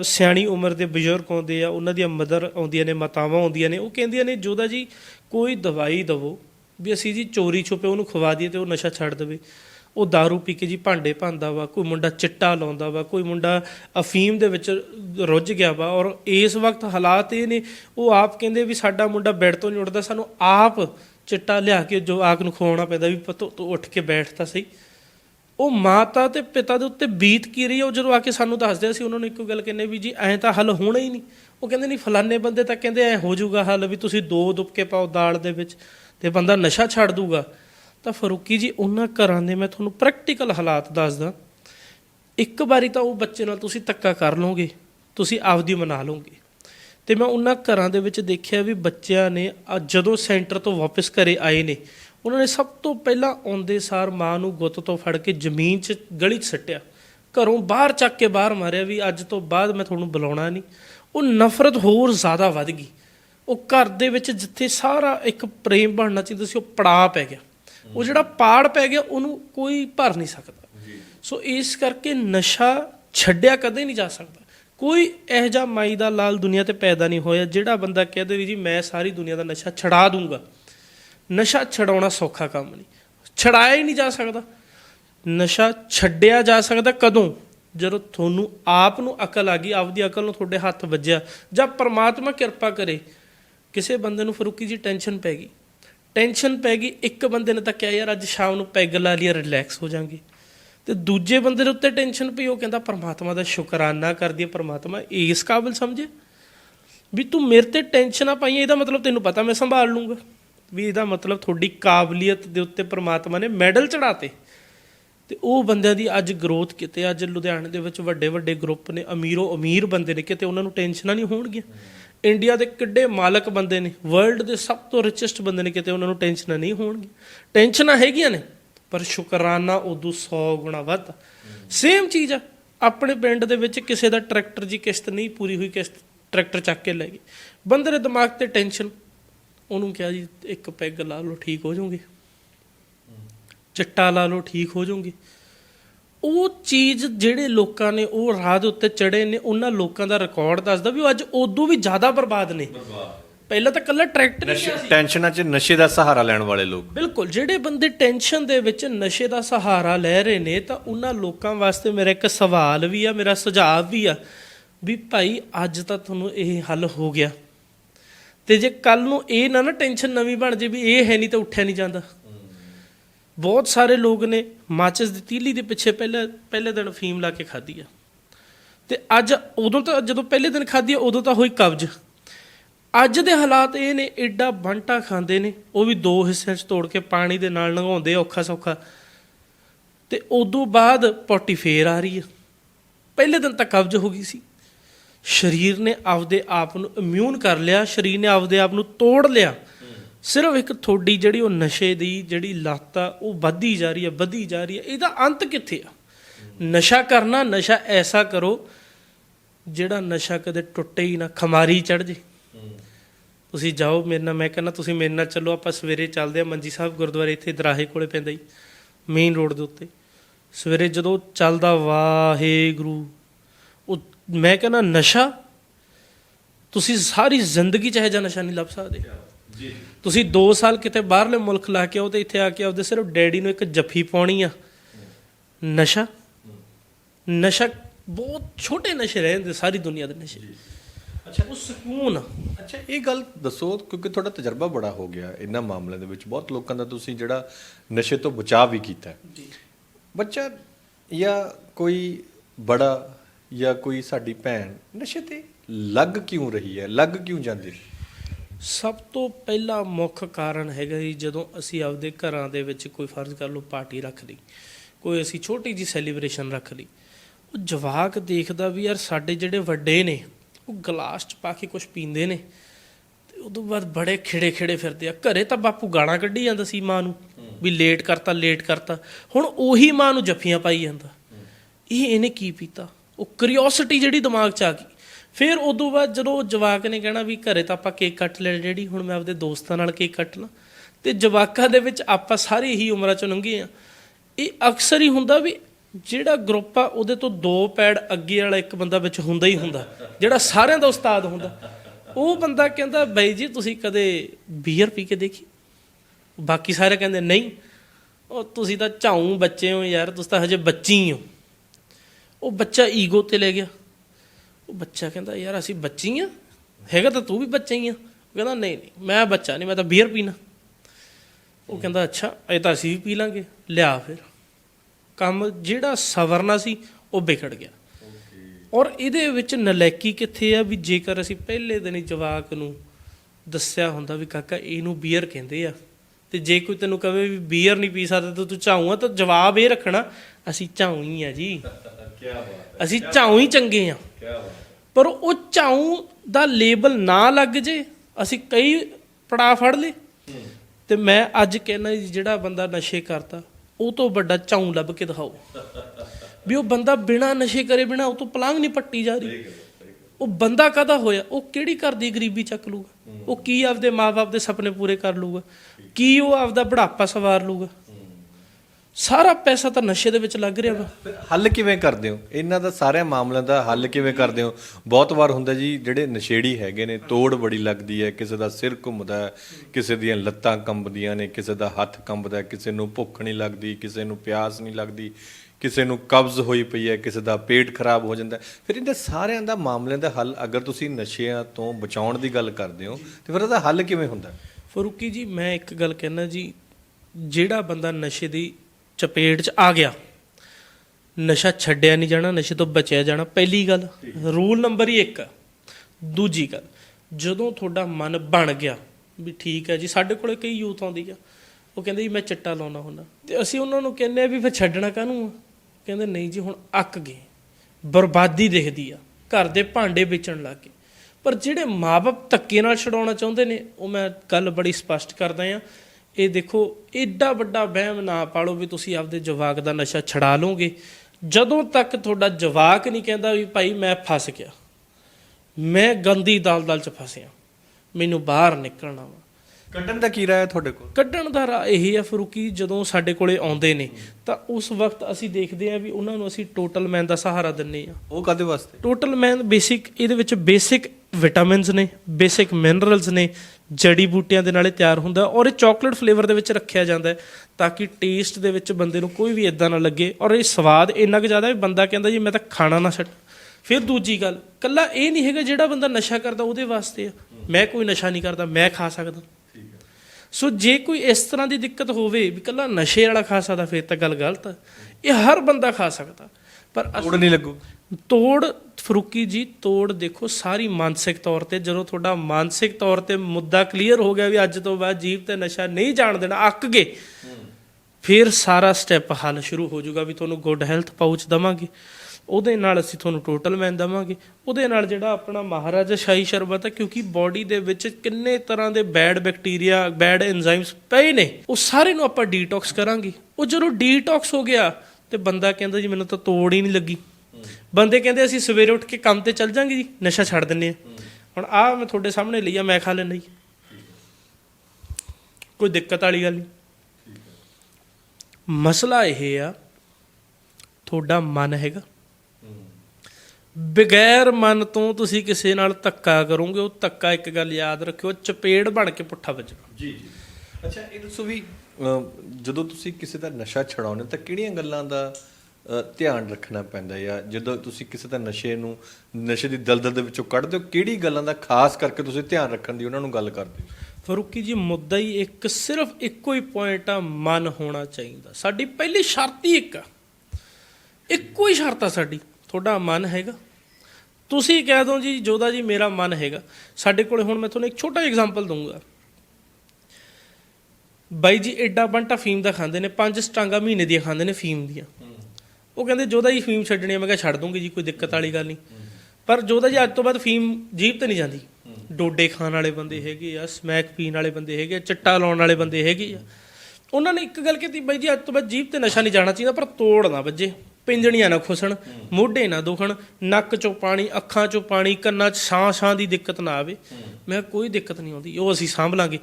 ਸਿਆਣੀ ਉਮਰ ਦੇ ਬਜ਼ੁਰਗ ਆਉਂਦੇ ਆ, ਉਹਨਾਂ ਦੀਆਂ ਮਦਰ ਆਉਂਦੀਆਂ ਨੇ, ਮਾਤਾਵਾਂ ਆਉਂਦੀਆਂ ਨੇ, ਉਹ ਕਹਿੰਦੀਆਂ ਨੇ ਜੋਦਾ ਜੀ, ਕੋਈ ਦਵਾਈ ਦਵੋ। ਵੀ ਅਸੀਂ ਜੀ ਚੋਰੀ ਛੁਪੇ ਉਹਨੂੰ ਖਵਾ ਦਈਏ ਤੇ ਉਹ ਨਸ਼ਾ ਛੱਡ ਦੇਵੇ। ਉਹ दारू ਪੀ ਕੇ ਜੀ ਭਾਂਡੇ ਭਾਂਦਾ ਵਾ, ਕੋਈ ਮੁੰਡਾ ਚਿੱਟਾ ਲਾਉਂਦਾ ਵਾ, ਕੋਈ ਮੁੰਡਾ ਅਫੀਮ ਦੇ ਵਿੱਚ ਰੁੱਝ ਗਿਆ ਵਾ ਔਰ ਇਸ ਵਕਤ ਹਾਲਾਤ ਇਹ ਨੇ, ਉਹ ਆਪ ਕਹਿੰਦੇ ਵੀ ਸਾਡਾ ਮੁੰਡਾ ਬੈੱਡ ਤੋਂ ਨਹੀਂ ਉੱਠਦਾ, ਸਾਨੂੰ ਆਪ ਚਿੱਟਾ ਲਿਆ ਕੇ ਜੋ ਆਕ ਨੂੰ ਖਵਾਉਣਾ ਪੈਂਦਾ ਵੀ ਪਤੋ ਤੂੰ ਉੱਠ ਕੇ ਬੈਠ ਤਾਂ ਸਹੀ। ਉਹ ਮਾਤਾ ਤੇ ਪਿਤਾ ਦੇ ਉੱਤੇ ਬੀਤ ਕੀ ਰਹੀ ਹੈ ਉਹ ਜਦੋਂ ਆ ਕੇ ਸਾਨੂੰ ਦੱਸਦੇ ਸੀ ਉਹਨਾਂ ਨੂੰ ਇੱਕੋ ਗੱਲ ਕਹਿੰਦੇ ਵੀ ਜੀ ਐਂ ਤਾਂ ਹੱਲ ਹੋਣਾ ਹੀ ਨਹੀਂ। ਉਹ ਕਹਿੰਦੇ ਨਹੀਂ, ਫਲਾਣੇ ਬੰਦੇ ਤਾਂ ਕਹਿੰਦੇ ਐ ਹੋ ਜਾਊਗਾ ਹੱਲ ਵੀ ਤੁਸੀਂ ਦੋ ਦੁਪਕੇ ਪਾਓ ਦਾਲ ਦੇ ਵਿੱਚ। ਤੇ ਬੰਦਾ ਨਸ਼ਾ ਛੱਡ ਦੂਗਾ, ਤਾਂ ਫਰੂਕੀ ਜੀ, ਉਹਨਾਂ ਘਰਾਂ ਦੇ ਮੈਂ ਤੁਹਾਨੂੰ ਪ੍ਰੈਕਟੀਕਲ ਹਾਲਾਤ ਦੱਸਦਾ। ਇੱਕ ਵਾਰੀ ਤਾਂ ਉਹ ਬੱਚੇ ਨਾਲ ਤੁਸੀਂ ਧੱਕਾ ਕਰ ਲਓਗੇ, ਤੁਸੀਂ ਆਪਦੀ ਮਨਾ ਲਓਗੇ। ਤੇ ਮੈਂ ਉਹਨਾਂ ਘਰਾਂ ਦੇ ਵਿੱਚ ਦੇਖਿਆ ਵੀ ਬੱਚਿਆਂ ਨੇ ਜਦੋਂ ਸੈਂਟਰ ਤੋਂ ਵਾਪਸ ਘਰੇ ਆਏ ਨੇ, ਉਹਨਾਂ ਨੇ ਸਭ ਤੋਂ ਪਹਿਲਾਂ ਆਉਂਦੇ ਸਾਰ ਮਾਂ ਨੂੰ ਗੁੱਤ ਤੋਂ ਫੜ ਕੇ ਜ਼ਮੀਨ 'ਚ ਗਲੀ 'ਚ ਸੱਟਿਆ। ਘਰੋਂ ਬਾਹਰ ਚੱਕ ਕੇ ਬਾਹਰ ਮਾਰਿਆ ਵੀ ਅੱਜ ਤੋਂ ਬਾਅਦ ਮੈਂ ਤੁਹਾਨੂੰ ਬੁਲਾਉਣਾ ਨਹੀਂ। ਉਹ ਨਫ਼ਰਤ ਹੋਰ ਜ਼ਿਆਦਾ ਵੱਧ ਗਈ। ਉਹ ਘਰ ਦੇ ਵਿੱਚ ਜਿੱਥੇ ਸਾਰਾ ਇੱਕ ਪ੍ਰੇਮ ਬਣਨਾ ਚਾਹੀਦਾ ਸੀ ਉਹ ਪੜਾਅ ਪੈ ਗਿਆ। ਉਹ ਜਿਹੜਾ ਪਾੜ ਪੈ ਗਿਆ ਉਹਨੂੰ ਕੋਈ ਭਰ ਨਹੀਂ ਸਕਦਾ। ਸੋ ਇਸ ਕਰਕੇ ਨਸ਼ਾ ਛੱਡਿਆ ਕਦੇ ਨਹੀਂ ਜਾ ਸਕਦਾ। ਕੋਈ ਇਹੋ ਜਿਹਾ ਮਾਈ ਦਾ ਲਾਲ ਦੁਨੀਆ ਤੇ ਪੈਦਾ ਨਹੀਂ ਹੋਇਆ ਜਿਹੜਾ ਬੰਦਾ ਕਹਦੇ ਵੀ ਜੀ ਮੈਂ ਸਾਰੀ ਦੁਨੀਆ ਦਾ ਨਸ਼ਾ ਛਡਾ ਦੂੰਗਾ। ਨਸ਼ਾ ਛਡਾਉਣਾ ਸੌਖਾ ਕੰਮ ਨਹੀਂ। ਛਡਾਇਆ ਹੀ ਨਹੀਂ ਜਾ ਸਕਦਾ। ਨਸ਼ਾ ਛੱਡਿਆ ਜਾ ਸਕਦਾ ਕਦੋਂ? ਜਦੋਂ ਤੁਹਾਨੂੰ ਆਪ ਨੂੰ ਅਕਲ ਆ ਗਈ ਆਪਦੀ ਅਕਲ ਨੂੰ ਤੁਹਾਡੇ ਹੱਥ ਵੱਜਿਆ ਜਾਂ ਪ੍ਰਮਾਤਮਾ ਕਿਰਪਾ ਕਰੇ ਕਿਸੇ ਬੰਦੇ ਨੂੰ ਫਰੂਕੀ ਜੀ ਟੈਨਸ਼ਨ ਪੈ ਗਈ। ਟੈਨਸ਼ਨ ਪੈ ਗਈ, ਇੱਕ ਬੰਦੇ ਨੇ ਤਾਂ ਕਿਹਾ, ਯਾਰ, ਅੱਜ ਸ਼ਾਮ ਨੂੰ ਪੈਗ ਲਾ ਲਿਆ ਰਿਲੈਕਸ ਹੋ ਜਾਾਂਗੇ। ਤੇ ਦੂਜੇ ਬੰਦੇ ਦੇ ਉੱਤੇ ਟੈਨਸ਼ਨ ਪਈ, ਉਹ ਕਹਿੰਦਾ, ਪਰਮਾਤਮਾ ਦਾ ਸ਼ੁਕਰਾਨਾ ਕਰਦੀ ਪਰਮਾਤਮਾ ਇਸ ਕਾਬਿਲ ਸਮਝੇ। ਵੀ ਤੂੰ ਮੇਰੇ ਤੇ ਟੈਨਸ਼ਨਾਂ ਪਾਈਆਂ ਇਹਦਾ ਮਤਲਬ ਤੈਨੂੰ ਪਤਾ, ਮੈਂ ਸੰਭਾਲ ਲੂੰਗਾ। ਵੀ ਇਹਦਾ ਮਤਲਬ ਤੁਹਾਡੀ ਕਾਬਲੀਅਤ ਦੇ ਉੱਤੇ ਪ੍ਰਮਾਤਮਾ ਨੇ ਮੈਡਲ ਚੜਾਤੇ ਤੇ ਉਹ ਬੰਦਿਆਂ ਦੀ ਅੱਜ ਗਰੋਥ ਕਿਤੇ, ਅੱਜ ਲੁਧਿਆਣੇ ਦੇ ਵਿੱਚ ਵੱਡੇ ਵੱਡੇ ਗਰੁੱਪ ਨੇ ਅਮੀਰੋ ਅਮੀਰ ਬੰਦੇ ਨੇ, ਕਿਤੇ ਉਹਨਾਂ ਨੂੰ ਟੈਨਸ਼ਨਾਂ ਨਹੀਂ ਹੋਣਗੀਆਂ। ਇੰਡੀਆ ਦੇ ਕਿੱਡੇ ਮਾਲਕ ਬੰਦੇ ਨੇ ਵਰਲਡ ਦੇ ਸਭ ਤੋਂ ਰਿਚੈਸਟ ਬੰਦੇ ਨੇ ਕਿਤੇ ਉਹਨਾਂ ਨੂੰ ਟੈਨਸ਼ਨਾਂ ਨਹੀਂ ਹੋਣਗੀਆਂ। ਟੈਨਸ਼ਨਾਂ ਹੈਗੀਆਂ ਨੇ, ਪਰ ਸ਼ੁਕਰਾਨਾ ਉਦੋਂ 100 ਗੁਣਾ ਵੱਧ। ਸੇਮ ਚੀਜ਼ ਆ, ਆਪਣੇ ਪਿੰਡ ਦੇ ਵਿੱਚ ਕਿਸੇ ਦਾ ਟਰੈਕਟਰ ਜੀ ਕਿਸ਼ਤ ਨਹੀਂ, ਪੂਰੀ ਹੋਈ ਕਿਸ਼ਤ ਟਰੈਕਟਰ ਚੱਕ ਕੇ ਲੈ ਗਈ ਬੰਦੇ ਦੇ ਦਿਮਾਗ ਤੇ ਟੈਨਸ਼ਨ ਉਹਨੂੰ ਕਿਹਾ ਜੀ, ਇੱਕ ਪੈਗ ਲਾ ਲਓ, ਠੀਕ ਹੋ ਜਾਓਗੇ। ਚਿੱਟਾ ਲਾ ਲਓ, ਠੀਕ ਹੋ ਜਾਓਗੇ। ਉਹ ਚੀਜ਼ ਜਿਹੜੇ ਲੋਕਾਂ ਨੇ ਉਹ ਰਾਹ ਦੇ ਉੱਤੇ ਚੜੇ ਨੇ ਉਹਨਾਂ ਲੋਕਾਂ ਦਾ ਰਿਕਾਰਡ ਦੱਸਦਾ ਵੀ ਉਹ ਅੱਜ ਉਦੋਂ ਵੀ ਜ਼ਿਆਦਾ ਬਰਬਾਦ ਨੇ। ਪਹਿਲਾਂ ਤਾਂ ਕੱਲਾ ਟਰੈਕਟਰ ਹੀ ਸੀ। ਟੈਨਸ਼ਨਾਂ 'ਚ ਨਸ਼ੇ ਦਾ ਸਹਾਰਾ ਲੈਣ ਵਾਲੇ ਲੋਕ। ਬਿਲਕੁਲ ਜਿਹੜੇ ਬੰਦੇ ਟੈਨਸ਼ਨ ਦੇ ਵਿੱਚ ਨਸ਼ੇ ਦਾ ਸਹਾਰਾ ਲੈ ਰਹੇ ਨੇ ਤਾਂ ਉਹਨਾਂ ਲੋਕਾਂ ਵਾਸਤੇ ਮੇਰਾ ਇੱਕ ਸਵਾਲ ਵੀ ਆ ਮੇਰਾ ਸੁਝਾਅ ਵੀ ਆ ਵੀ ਭਾਈ ਅੱਜ ਤਾਂ ਤੁਹਾਨੂੰ ਇਹ ਹੱਲ ਹੋ ਗਿਆ। ਤੇ ਜੇ ਕੱਲ ਨੂੰ ਇਹ ਨਾ ਨਾ ਟੈਨਸ਼ਨ ਨਵੀਂ ਬਣ ਜੇ ਵੀ ਇਹ ਹੈ ਨਹੀਂ ਤਾਂ ਉੱਠਿਆ ਨਹੀਂ ਜਾਂਦਾ। ਬਹੁਤ ਸਾਰੇ ਲੋਕ ਨੇ ਮਾਚਿਸ ਦੀ ਤੀਲੀ ਦੇ ਪਿੱਛੇ ਪਹਿਲੇ ਪਹਿਲੇ ਦਿਨ ਫੀਮ ਲਾ ਕੇ ਖਾਧੀ ਆ। ਤੇ ਅੱਜ ਉਦੋਂ ਤਾਂ ਜਦੋਂ ਪਹਿਲੇ ਦਿਨ ਖਾਧੀ ਆ, ਉਦੋਂ ਤਾਂ ਹੋਈ ਕਬਜ਼। ਅੱਜ ਦੇ ਹਾਲਾਤ ਇਹ ਨੇ ਐਡਾ ਬੰਟਾ ਖਾਂਦੇ ਨੇ, ਉਹ ਵੀ ਦੋ ਹਿੱਸਿਆਂ 'ਚ ਤੋੜ ਕੇ ਪਾਣੀ ਦੇ ਨਾਲ ਲੰਘਾਉਂਦੇ ਔਖਾ ਸੌਖਾ। ਤੇ ਉਦੋਂ ਬਾਅਦ ਪੋਟੀ ਫੇਰ ਆ ਰਹੀ ਆ। ਪਹਿਲੇ ਦਿਨ ਤਾਂ ਕਬਜ਼ ਹੋ ਗਈ ਸੀ। ਸਰੀਰ ਨੇ ਆਪਦੇ ਆਪ ਨੂੰ ਇਮਿਊਨ ਕਰ ਲਿਆ, ਸਰੀਰ ਨੇ ਆਪਦੇ ਆਪ ਨੂੰ ਤੋੜ ਲਿਆ। ਸਿਰਫ ਇੱਕ ਥੋੜੀ ਜਿਹੜੀ ਉਹ ਨਸ਼ੇ ਦੀ ਜਿਹੜੀ ਲੱਤ ਆ, ਉਹ ਵੱਧਦੀ ਜਾ ਰਹੀ ਹੈ ਵੱਧਦੀ ਜਾ ਰਹੀ ਹੈ ਇਹਦਾ ਅੰਤ ਕਿੱਥੇ ਆ? ਨਸ਼ਾ ਕਰਨਾ, ਨਸ਼ਾ ਐਸਾ ਕਰੋ ਜਿਹੜਾ ਨਸ਼ਾ ਕਦੇ ਟੁੱਟੇ ਹੀ ਨਾ, ਖਮਾਰੀ ਚੜ ਜੇ। ਤੁਸੀਂ ਜਾਓ ਮੇਰੇ ਨਾਲ, ਮੈਂ ਕਹਿੰਦਾ ਤੁਸੀਂ ਮੇਰੇ ਨਾਲ ਚੱਲੋ, ਆਪਾਂ ਸਵੇਰੇ ਚੱਲਦੇ ਆ ਮੰਜੀ ਸਾਹਿਬ ਗੁਰਦੁਆਰੇ ਇੱਥੇ ਦਰਾਹੇ ਕੋਲੇ ਪੈਂਦਾ ਜੀ ਮੇਨ ਰੋਡ ਦੇ ਉੱਤੇ। ਸਵੇਰੇ ਜਦੋਂ ਚੱਲਦਾ, ਵਾਹਿਗੁਰੂ, ਉਹ ਮੈਂ ਕਹਿੰਦਾ ਨਸ਼ਾ, ਤੁਸੀਂ ਸਾਰੀ ਜ਼ਿੰਦਗੀ ਚਾਹੇ ਜਾਂ ਨਸ਼ਾ ਨਹੀਂ ਲੱਭ ਸਕਦੇ। ਜੀ। ਤੁਸੀਂ 2 ਸਾਲ ਕਿਤੇ ਬਾਹਰਲੇ ਮੁਲਕ ਲਾ ਕੇ ਆਓ ਤੇ ਇੱਥੇ ਆ ਕੇ ਆਪਦੇ ਸਿਰਫ ਡੈਡੀ ਨੂੰ ਇੱਕ ਜੱਫੀ ਪਾਉਣੀ ਆ। ਨਸ਼ਾ? ਨਸ਼ਾ ਬਹੁਤ ਛੋਟੇ ਨਸ਼ੇ ਰਹਿੰਦੇ ਸਾਰੀ ਦੁਨੀਆ ਦੇ ਨਸ਼ੇ। ਅੱਛਾ। ਉਹ ਸਕੂਨ ਅੱਛਾ ਇਹ ਗੱਲ ਦੱਸੋ ਕਿਉਂਕਿ ਤੁਹਾਡਾ ਤਜਰਬਾ ਬੜਾ ਹੋ ਗਿਆ ਇਹਨਾਂ ਮਾਮਲਿਆਂ ਦੇ ਵਿੱਚ। ਬਹੁਤ ਲੋਕਾਂ ਦਾ ਤੁਸੀਂ ਜਿਹੜਾ ਨਸ਼ੇ ਤੋਂ ਬਚਾਅ ਵੀ ਕੀਤਾ ਜੀ। ਬੱਚਾ ਜਾਂ ਕੋਈ ਬੜਾ ਜਾਂ ਕੋਈ ਸਾਡੀ ਭੈਣ ਨਸ਼ੇ ਤੇ ਲੱਗ ਕਿਉਂ ਰਹੀ ਹੈ? ਲੱਗ ਕਿਉਂ ਜਾਂਦੀ ਹੈ? ਸਭ ਤੋਂ ਪਹਿਲਾ ਮੁੱਖ ਕਾਰਨ ਹੈਗਾ ਜੀ ਜਦੋਂ ਅਸੀਂ ਆਪਦੇ ਘਰਾਂ ਦੇ ਵਿੱਚ ਕੋਈ ਫਰਜ਼ ਕਰ ਲਓ ਪਾਰਟੀ ਰੱਖ ਲਈ, ਕੋਈ ਅਸੀਂ ਛੋਟੀ ਜੀ ਸੈਲੀਬ੍ਰੇਸ਼ਨ ਰੱਖ ਲਈ, ਉਹ ਜਵਾਕ ਦੇਖਦਾ ਵੀ ਯਾਰ ਸਾਡੇ ਜਿਹੜੇ ਵੱਡੇ ਨੇ, ਉਹ ਗਲਾਸ 'ਚ ਪਾ ਕੇ ਕੁਝ ਪੀਂਦੇ ਨੇ, ਤੇ ਉਦੋਂ ਬਾਅਦ ਬੜੇ ਖਿੜੇ ਖਿੜੇ ਫਿਰਦੇ ਆ। ਘਰੇ ਤਾਂ ਬਾਪੂ ਗਾਲਾਂ ਕੱਢੀ ਜਾਂਦਾ ਸੀ ਮਾਂ ਨੂੰ, ਵੀ ਲੇਟ ਕਰਤਾ ਲੇਟ ਕਰਤਾ, ਹੁਣ ਉਹੀ ਮਾਂ ਨੂੰ ਜੱਫੀਆਂ ਪਾਈ ਜਾਂਦਾ। ਇਹ ਇਹਨੇ ਕੀ ਪੀਤਾ? ਉਹ ਕਿਉਰਿਓਸਿਟੀ ਜਿਹੜੀ ਦਿਮਾਗ 'ਚ ਆ ਗਈ। ਫਿਰ ਉਦੋਂ ਬਾਅਦ ਜਦੋਂ ਜਵਾਕ ਨੇ ਕਹਿਣਾ ਵੀ ਘਰੇ ਤਾਂ ਆਪਾਂ ਕੇਕ ਕੱਟ ਲੈਣਾ, ਜਿਹੜੀ ਹੁਣ ਮੈਂ ਆਪਦੇ ਦੋਸਤਾਂ ਨਾਲ ਕੇਕ ਕੱਟਣਾ। ਤੇ ਜਵਾਕਾਂ ਦੇ ਵਿੱਚ ਆਪਾਂ ਸਾਰੇ ਹੀ ਉਮਰਾਂ ਚੋਂ ਲੰਘੇ ਆ ਇਹ ਅਕਸਰ ਹੀ ਹੁੰਦਾ ਵੀ ਜਿਹੜਾ ਗਰੁੱਪ ਆ, ਉਹਦੇ ਤੋਂ ਦੋ ਪੈੜ ਅੱਗੇ ਵਾਲਾ ਇੱਕ ਬੰਦਾ ਵਿੱਚ ਹੁੰਦਾ ਹੀ ਹੁੰਦਾ, ਜਿਹੜਾ ਸਾਰਿਆਂ ਦਾ ਉਸਤਾਦ ਹੁੰਦਾ। ਉਹ ਬੰਦਾ ਕਹਿੰਦਾ, ਬਾਈ ਜੀ, ਤੁਸੀਂ ਕਦੇ ਬੀਅਰ ਪੀ ਕੇ ਦੇਖੀ? ਬਾਕੀ ਸਾਰੇ ਕਹਿੰਦੇ, ਨਹੀਂ। ਉਹ, ਤੁਸੀਂ ਤਾਂ ਝਾਊ ਬੱਚੇ ਹੋ ਯਾਰ, ਤੁਸੀਂ ਤਾਂ ਹਜੇ ਬੱਚੀ ਹੀ ਹੋ ਉਹ ਬੱਚਾ ਈਗੋ ਤੇ ਲੈ ਗਿਆ। ਉਹ ਬੱਚਾ ਕਹਿੰਦਾ, ਯਾਰ ਅਸੀਂ ਬੱਚੀ ਆ। ਹੈਗਾ ਤਾਂ ਤੂੰ ਵੀ ਬੱਚਾ ਹੀ ਆ। ਉਹ ਕਹਿੰਦਾ, ਨਹੀਂ ਨਹੀਂ, ਮੈਂ ਬੱਚਾ ਨਹੀਂ ਮੈਂ ਤਾਂ ਬੀਅਰ ਪੀਣਾ। ਉਹ ਕਹਿੰਦਾ, ਅੱਛਾ ਇਹ ਤਾਂ ਅਸੀਂ ਵੀ ਪੀ ਲਾਂਗੇ। ਲਿਆ ਫਿਰ। ਕੰਮ ਜਿਹੜਾ ਸਵਰਨਾ ਸੀ, ਉਹ ਵਿਗੜ ਗਿਆ। ਔਰ ਇਹਦੇ ਵਿੱਚ ਨਲੈਕੀ ਕਿੱਥੇ ਆ ਵੀ ਜੇਕਰ ਅਸੀਂ ਪਹਿਲੇ ਦਿਨ ਹੀ ਜਵਾਕ ਨੂੰ ਦੱਸਿਆ ਹੁੰਦਾ ਵੀ ਕਾਕਾ, ਇਹਨੂੰ ਬੀਅਰ ਕਹਿੰਦੇ ਆ। ਤੇ ਜੇ ਕੋਈ ਤੈਨੂੰ ਕਵੇ ਵੀ ਬੀਅਰ ਨਹੀਂ ਪੀ ਸਕਦਾ, ਤਾਂ ਤੂੰ ਝਾਊ ਆ, ਤਾਂ ਜਵਾਬ ਇਹ ਰੱਖਣਾ, ਅਸੀਂ ਝਾਊ ਹੀ ਆ ਜੀ। ਕੀ ਬਾਤ ਅਸੀਂ ਝਾਉ ਹੀ ਚੰਗੇ ਆ। ਕੀ ਬਾਤ ਪਰ ਉਹ ਝਾਊ ਦਾ ਲੇਬਲ ਨਾ ਲੱਗ ਜੇ, ਅਸੀਂ ਕਈ ਪੜਾ ਫੜ ਲਏ। ਤੇ ਮੈਂ ਅੱਜ ਕਹਿੰਦਾ ਜਿਹੜਾ ਬੰਦਾ ਨਸ਼ੇ ਕਰਦਾ, ਉਹ ਤੋਂ ਵੱਡਾ ਝਾਉ ਲੱਭ ਕੇ ਦਿਖਾਓ। ਵੀ ਉਹ ਬੰਦਾ ਬਿਨਾ ਨਸ਼ੇ ਕਰੇ ਬਿਨਾ ਉਹ ਤੋਂ ਪਲੰਘ ਨਹੀਂ ਪੱਟੀ ਜਾ ਰਹੀ। ਉਹ ਬੰਦਾ ਕਦਾ ਹੋਇਆ? ਉਹ ਕਿਹੜੀ ਘਰ ਦੀ ਗਰੀਬੀ ਚੱਕ ਲੂਗਾ? ਉਹ ਕੀ ਆਪਦੇ ਮਾਪੇ ਦੇ ਸੁਪਨੇ ਪੂਰੇ ਕਰ ਲੂਗਾ? ਕੀ ਉਹ ਆਪਦਾ ਬੁਢਾਪਾ ਸਵਾਰ ਲੂਗਾ? ਸਾਰਾ ਪੈਸਾ ਤਾਂ ਨਸ਼ੇ ਦੇ ਵਿੱਚ ਲੱਗ ਰਿਹਾ ਵਾ ਹੱਲ ਕਿਵੇਂ ਕਰਦੇ ਹੋ ਇਹਨਾਂ ਦਾ ਸਾਰਿਆਂ ਮਾਮਲਿਆਂ ਦਾ ਹੱਲ ਕਿਵੇਂ ਕਰਦੇ ਹੋ ਬਹੁਤ ਵਾਰ ਹੁੰਦਾ ਜੀ ਜਿਹੜੇ ਨਸ਼ੇੜੀ ਹੈਗੇ ਨੇ ਤੋੜ ਬੜੀ ਲੱਗਦੀ ਹੈ ਕਿਸੇ ਦਾ ਸਿਰ ਘੁੰਮਦਾ ਹੈ ਕਿਸੇ ਦੀਆਂ ਲੱਤਾਂ ਕੰਬਦੀਆਂ ਨੇ ਕਿਸੇ ਦਾ ਹੱਥ ਕੰਬਦਾ ਹੈ ਕਿਸੇ ਨੂੰ ਭੁੱਖ ਨਹੀਂ ਲੱਗਦੀ ਕਿਸੇ ਨੂੰ ਪਿਆਸ ਨਹੀਂ ਲੱਗਦੀ ਕਿਸੇ ਨੂੰ ਕਬਜ਼ ਹੋਈ ਪਈ ਹੈ ਕਿਸੇ ਦਾ ਪੇਟ ਖਰਾਬ ਹੋ ਜਾਂਦਾ। ਫਿਰ ਇਹਨਾਂ ਸਾਰਿਆਂ ਦਾ ਮਾਮਲਿਆਂ ਦਾ ਹੱਲ ਅਗਰ ਤੁਸੀਂ ਨਸ਼ਿਆਂ ਤੋਂ ਬਚਾਉਣ ਦੀ ਗੱਲ ਕਰਦੇ ਹੋ ਤੇ ਫਿਰ ਉਹਦਾ ਹੱਲ ਕਿਵੇਂ ਹੁੰਦਾ? ਫਰੂਕੀ ਜੀ ਮੈਂ ਇੱਕ ਗੱਲ ਕਹਿਣਾ ਜੀ ਜਿਹੜਾ ਬੰਦਾ ਨਸ਼ੇ ਦੀ ਚਪੇਟ 'ਚ ਆ ਗਿਆ। ਨਸ਼ਾ ਛੱਡਿਆ ਨਹੀਂ ਜਾਣਾ, ਨਸ਼ੇ ਤੋਂ ਬਚਿਆ ਜਾਣਾ, ਪਹਿਲੀ ਗੱਲ। ਰੂਲ ਨੰਬਰ ਹੀ ਇੱਕ। ਦੂਜੀ ਗੱਲ, ਜਦੋਂ ਤੁਹਾਡਾ ਮਨ ਬਣ ਗਿਆ ਵੀ ਠੀਕ ਹੈ ਜੀ, ਸਾਡੇ ਕੋਲੇ ਕਈ ਯੂਥ ਆਉਂਦੀ ਆ, ਉਹ ਕਹਿੰਦੇ ਜੀ, ਮੈਂ ਚਿੱਟਾ ਲਾਉਣਾ ਹੁੰਦਾ। ਤੇ ਅਸੀਂ ਉਹਨਾਂ ਨੂੰ ਕਹਿੰਦੇ ਆ ਵੀ ਫਿਰ ਛੱਡਣਾ ਕਾਹਨੂੰ ਆ? ਕਹਿੰਦੇ ਨਹੀਂ ਜੀ, ਹੁਣ ਅੱਕ ਗਏ। ਬਰਬਾਦੀ ਦਿਖਦੀ ਆ, ਘਰ ਦੇ ਭਾਂਡੇ ਵੇਚਣ ਲੱਗ ਗਏ। ਪਰ ਜਿਹੜੇ ਮਾਪੇ ਧੱਕੇ ਨਾਲ ਛਡਾਉਣਾ ਚਾਹੁੰਦੇ ਨੇ, ਉਹ ਮੈਂ ਗੱਲ ਬੜੀ ਸਪਸ਼ਟ ਕਰਦਾ ਆ ਇਹ ਦੇਖੋ ਏਡਾ ਵੱਡਾ ਵਹਿਮ ਨਾ ਪਾਲੋ ਵੀ ਤੁਸੀਂ ਆਪਦੇ ਜਵਾਕ ਦਾ ਨਸ਼ਾ ਛਡਾ ਲਓਗੇ। ਜਦੋਂ ਤੱਕ ਤੁਹਾਡਾ ਜਵਾਕ ਨਹੀਂ ਕਹਿੰਦਾ ਵੀ ਭਾਈ ਮੈਂ ਫਸ ਗਿਆ ਮੈਂ ਗੰਦੀ ਦਲਦਲ ਚ ਫਸਿਆ ਮੈਨੂੰ ਬਾਹਰ ਨਿਕਲਣਾ ਵਾ। ਕੱਢਣ ਦਾ ਕੀ ਰਾਇ ਹੈ ਤੁਹਾਡੇ ਕੋਲ? ਕੱਢਣ ਦਾ ਰਾਹ ਇਹ ਹੈ ਫਰੂਕੀ ਜਦੋਂ ਸਾਡੇ ਕੋਲੇ ਆਉਂਦੇ ਨੇ ਤਾਂ ਉਸ ਵਕਤ ਅਸੀਂ ਦੇਖਦੇ ਹਾਂ ਵੀ ਉਹਨਾਂ ਨੂੰ ਅਸੀਂ ਟੋਟਲ ਮੈਨ ਦਾ ਸਹਾਰਾ ਦਿੰਨੇ ਆ। ਉਹ ਕਾਦੇ ਵਾਸਤੇ? ਟੋਟਲ ਮੈਨ ਬੇਸਿਕ ਇਹਦੇ ਵਿੱਚ ਬੇਸਿਕ ਵਿਟਾਮਿਨਸ ਨੇ ਬੇਸਿਕ ਮਿਨਰਲਸ ਨੇ ਜੜੀ ਬੂਟੀਆਂ ਦੇ ਨਾਲੇ ਤਿਆਰ ਹੁੰਦਾ ਔਰ ਇਹ ਚਾਕਲੇਟ ਫਲੇਵਰ ਦੇ ਵਿੱਚ ਰੱਖਿਆ ਜਾਂਦਾ ਹੈ ਤਾਂ ਕਿ ਟੇਸਟ ਦੇ ਵਿੱਚ ਬੰਦੇ ਨੂੰ ਕੋਈ ਵੀ ਇਦਾਂ ਨਾ ਲੱਗੇ ਔਰ ਇਹ ਸਵਾਦ ਇੰਨਾ ਕੁ ਜ਼ਿਆਦਾ ਵੀ ਬੰਦਾ ਕਹਿੰਦਾ ਜੀ ਮੈਂ ਤਾਂ ਖਾਣਾ ਨਾ ਛੱਡ। ਫਿਰ ਦੂਜੀ ਗੱਲ ਕੱਲਾ ਇਹ ਨਹੀਂ ਹੈਗਾ ਜਿਹੜਾ ਬੰਦਾ ਨਸ਼ਾ ਕਰਦਾ ਉਹਦੇ ਵਾਸਤੇ ਆ। ਮੈਂ ਕੋਈ ਨਸ਼ਾ ਨਹੀਂ ਕਰਦਾ ਮੈਂ ਖਾ ਸਕਦਾ। ਸੋ ਜੇ ਕੋਈ ਇਸ ਤਰ੍ਹਾਂ ਦੀ ਦਿੱਕਤ ਹੋਵੇ ਵੀ ਕੱਲਾ ਨਸ਼ੇ ਵਾਲਾ ਖਾ ਸਕਦਾ ਫਿਰ ਤਾਂ ਗੱਲ ਗਲਤ ਇਹ ਹਰ ਬੰਦਾ ਖਾ ਸਕਦਾ। ਪਰ ਤੋੜ ਨਹੀਂ ਲੱਗੂ। ਤੋੜ ਫਰੂਕੀ ਜੀ, ਤੋੜ ਦੇਖੋ ਸਾਰੀ ਮਾਨਸਿਕ ਤੌਰ ਤੇ। ਜਦੋਂ ਤੁਹਾਡਾ ਮਾਨਸਿਕ ਤੌਰ ਤੇ ਮੁੱਦਾ ਕਲੀਅਰ ਹੋ ਗਿਆ ਵੀ ਅੱਜ ਤੋਂ ਬਾਅਦ ਜੀਵ ਤੇ ਨਸ਼ਾ ਨਹੀਂ ਜਾਣ ਦੇਣਾ, ਅੱਕ ਗਏ। ਫਿਰ ਸਾਰਾ ਸਟੈਪ ਹੱਲ ਸ਼ੁਰੂ ਹੋ ਜਾਊਗਾ ਵੀ ਤੁਹਾਨੂੰ ਗੁੱਡ ਹੈਲਥ ਪਾਊਚ ਦਵਾਂਗੇ। ਉਹਦੇ ਨਾਲ ਅਸੀਂ ਤੁਹਾਨੂੰ ਟੋਟਲ ਮੈਨ ਦਵਾਂਗੇ। ਉਹਦੇ ਨਾਲ ਜਿਹੜਾ ਆਪਣਾ ਮਹਾਰਾਜਾ ਸ਼ਾਹੀ ਸ਼ਰਬਤ ਹੈ, ਕਿਉਂਕਿ ਬਾਡੀ ਦੇ ਵਿੱਚ ਕਿੰਨੇ ਤਰ੍ਹਾਂ ਦੇ ਬੈਡ ਬੈਕਟੀਰੀਆ ਬੈਡ ਐਂਜ਼ਾਈਮਸ ਪਏ ਨੇ, ਉਹ ਸਾਰੇ ਨੂੰ ਆਪਾਂ ਡੀਟੌਕਸ ਕਰਾਂਗੇ। ਉਹ ਜਦੋਂ ਡੀਟੌਕਸ ਹੋ ਗਿਆ, ਤੇ ਬੰਦਾ ਕਹਿੰਦਾ ਜੀ ਮੈਨੂੰ ਤਾਂ ਤੋੜ ਹੀ ਨਹੀਂ ਲੱਗੀ। ਬੰਦੇ ਕਹਿੰਦੇ ਅਸੀਂ ਸਵੇਰੇ ਉੱਠ ਕੇ ਕੰਮ ਤੇ ਚੱਲ ਜਾਂਗੇ ਜੀ, ਨਸ਼ਾ ਛੱਡ ਦਿੰਨੇ ਆ ਹੁਣ ਆ ਮੈਂ ਤੁਹਾਡੇ ਸਾਹਮਣੇ ਲਈ ਆ, ਮੈਂ ਖਾ ਲੈਣਾ ਜੀ। ਕੋਈ ਦਿੱਕਤ ਵਾਲੀ ਗੱਲ ਨਹੀਂ। ਮਸਲਾ ਇਹ ਆ, ਤੁਹਾਡਾ ਮਨ ਹੈਗਾ। ਬਗੈਰ ਮਨ ਤੋਂ ਤੁਸੀਂ ਕਿਸੇ ਨਾਲ ਧੱਕਾ ਕਰੋਗੇ, ਉਹ ਧੱਕਾ ਇੱਕ ਗੱਲ ਯਾਦ ਰੱਖਿਓ, ਚਪੇੜ ਬਣ ਕੇ ਪੁੱਠਾ ਵੱਜਣਾ। ਜੀ ਜੀ। ਅੱਛਾ, ਇਹ ਦੱਸੋ ਵੀ ਜਦੋਂ ਤੁਸੀਂ ਕਿਸੇ ਦਾ ਨਸ਼ਾ ਛਡਾਉਂਦੇ ਤਾਂ ਕਿਹੜੀਆਂ ਗੱਲਾਂ ਦਾ ਧਿਆਨ ਰੱਖਣਾ ਪੈਂਦਾ ਆ। ਜਦੋਂ ਤੁਸੀਂ ਕਿਸੇ ਦਾ ਨਸ਼ੇ ਨੂੰ, ਨਸ਼ੇ ਦੀ ਦਲਦਲ ਦੇ ਵਿੱਚੋਂ ਕੱਢਦੇ ਹੋ, ਕਿਹੜੀ ਗੱਲਾਂ ਦਾ ਖਾਸ ਕਰਕੇ ਤੁਸੀਂ ਧਿਆਨ ਰੱਖਣ ਦੀ ਉਹਨਾਂ ਨੂੰ ਗੱਲ ਕਰਦੇ ਹੋ? ਫਰੂਕੀ ਜੀ, ਮੁੱਦਾ ਹੀ ਇੱਕ, ਸਿਰਫ ਇੱਕੋ ਹੀ ਪੁਆਇੰਟ ਆ, ਮਨ ਹੋਣਾ ਚਾਹੀਦਾ। ਸਾਡੀ ਪਹਿਲੀ ਸ਼ਰਤ ਹੀ ਇੱਕ ਆ। ਇੱਕੋ ਹੀ ਸ਼ਰਤ ਆ ਸਾਡੀ। ਤੁਹਾਡਾ ਮਨ ਹੈਗਾ। ਤੁਸੀਂ ਕਹਿ ਦੋ ਜੀ ਜੋਦਾ ਜੀ, ਮੇਰਾ ਮਨ ਹੈਗਾ। ਸਾਡੇ ਕੋਲੇ ਹੁਣ ਮੈਂ ਤੁਹਾਨੂੰ ਇੱਕ ਛੋਟਾ ਐਗਜ਼ਾਮਪਲ ਦਊਂਗਾ। ਬਾਈ ਜੀ, ਐਡਾ ਬੰਟਾ ਫੀਮ ਦਾ ਖਾਂਦੇ ਨੇ, ਪੰਜ ਸਟਾਂਗਾ ਮਹੀਨੇ ਦੀਆਂ ਖਾਂਦੇ ਨੇ ਫੀਮ ਦੀਆਂ। ਉਹ ਕਹਿੰਦੇ ਜੋਦਾ ਜੀ ਫੀਮ ਛੱਡਣੀ ਆ। ਮੈਂ ਕਿਹਾ ਛੱਡ ਦੂੰਗੀ ਜੀ ਕੋਈ ਦਿੱਕਤ ਵਾਲੀ ਗੱਲ ਨਹੀਂ। ਪਰ ਜੋਦਾ ਜੀ ਅੱਜ ਤੋਂ ਬਾਅਦ ਫੀਮ ਜੀਭ ਤੇ ਨਹੀਂ ਜਾਂਦੀ। ਡੋਡੇ ਖਾਣ ਵਾਲੇ ਬੰਦੇ ਹੈਗੇ ਆ ਸਮੈਕ ਪੀਣ ਵਾਲੇ ਬੰਦੇ ਹੈਗੇ ਆ ਚਿੱਟਾ ਲਾਉਣ ਵਾਲੇ ਬੰਦੇ ਹੈਗੇ ਆ। ਉਹਨਾਂ ਨੇ ਇੱਕ ਗੱਲ ਕੀਤੀ ਬਾਈ ਜੀ ਅੱਜ ਤੋਂ ਬਾਅਦ ਜੀਭ ਤੇ ਨਸ਼ਾ ਨਹੀਂ ਜਾਣਾ ਚਾਹੀਦਾ ਪਰ ਤੋੜ ਨਾ ਵੱਜੇ। ਪਿੰਜਣੀਆਂ ਨਾ ਖੁਸਣ ਮੋਢੇ ਨਾ ਦੁਖਣ ਨੱਕ ਚੋਂ ਪਾਣੀ ਅੱਖਾਂ ਚੋਂ ਪਾਣੀ ਕੰਨਾਂ 'ਚ ਛਾਂ ਛਾਂ ਦੀ ਦਿੱਕਤ ਨਾ ਆਵੇ। ਮੈਂ ਕੋਈ ਦਿੱਕਤ ਨਹੀਂ ਆਉਂਦੀ ਉਹ ਅਸੀਂ ਸਾਂਭ ਲਾਂਗੇ।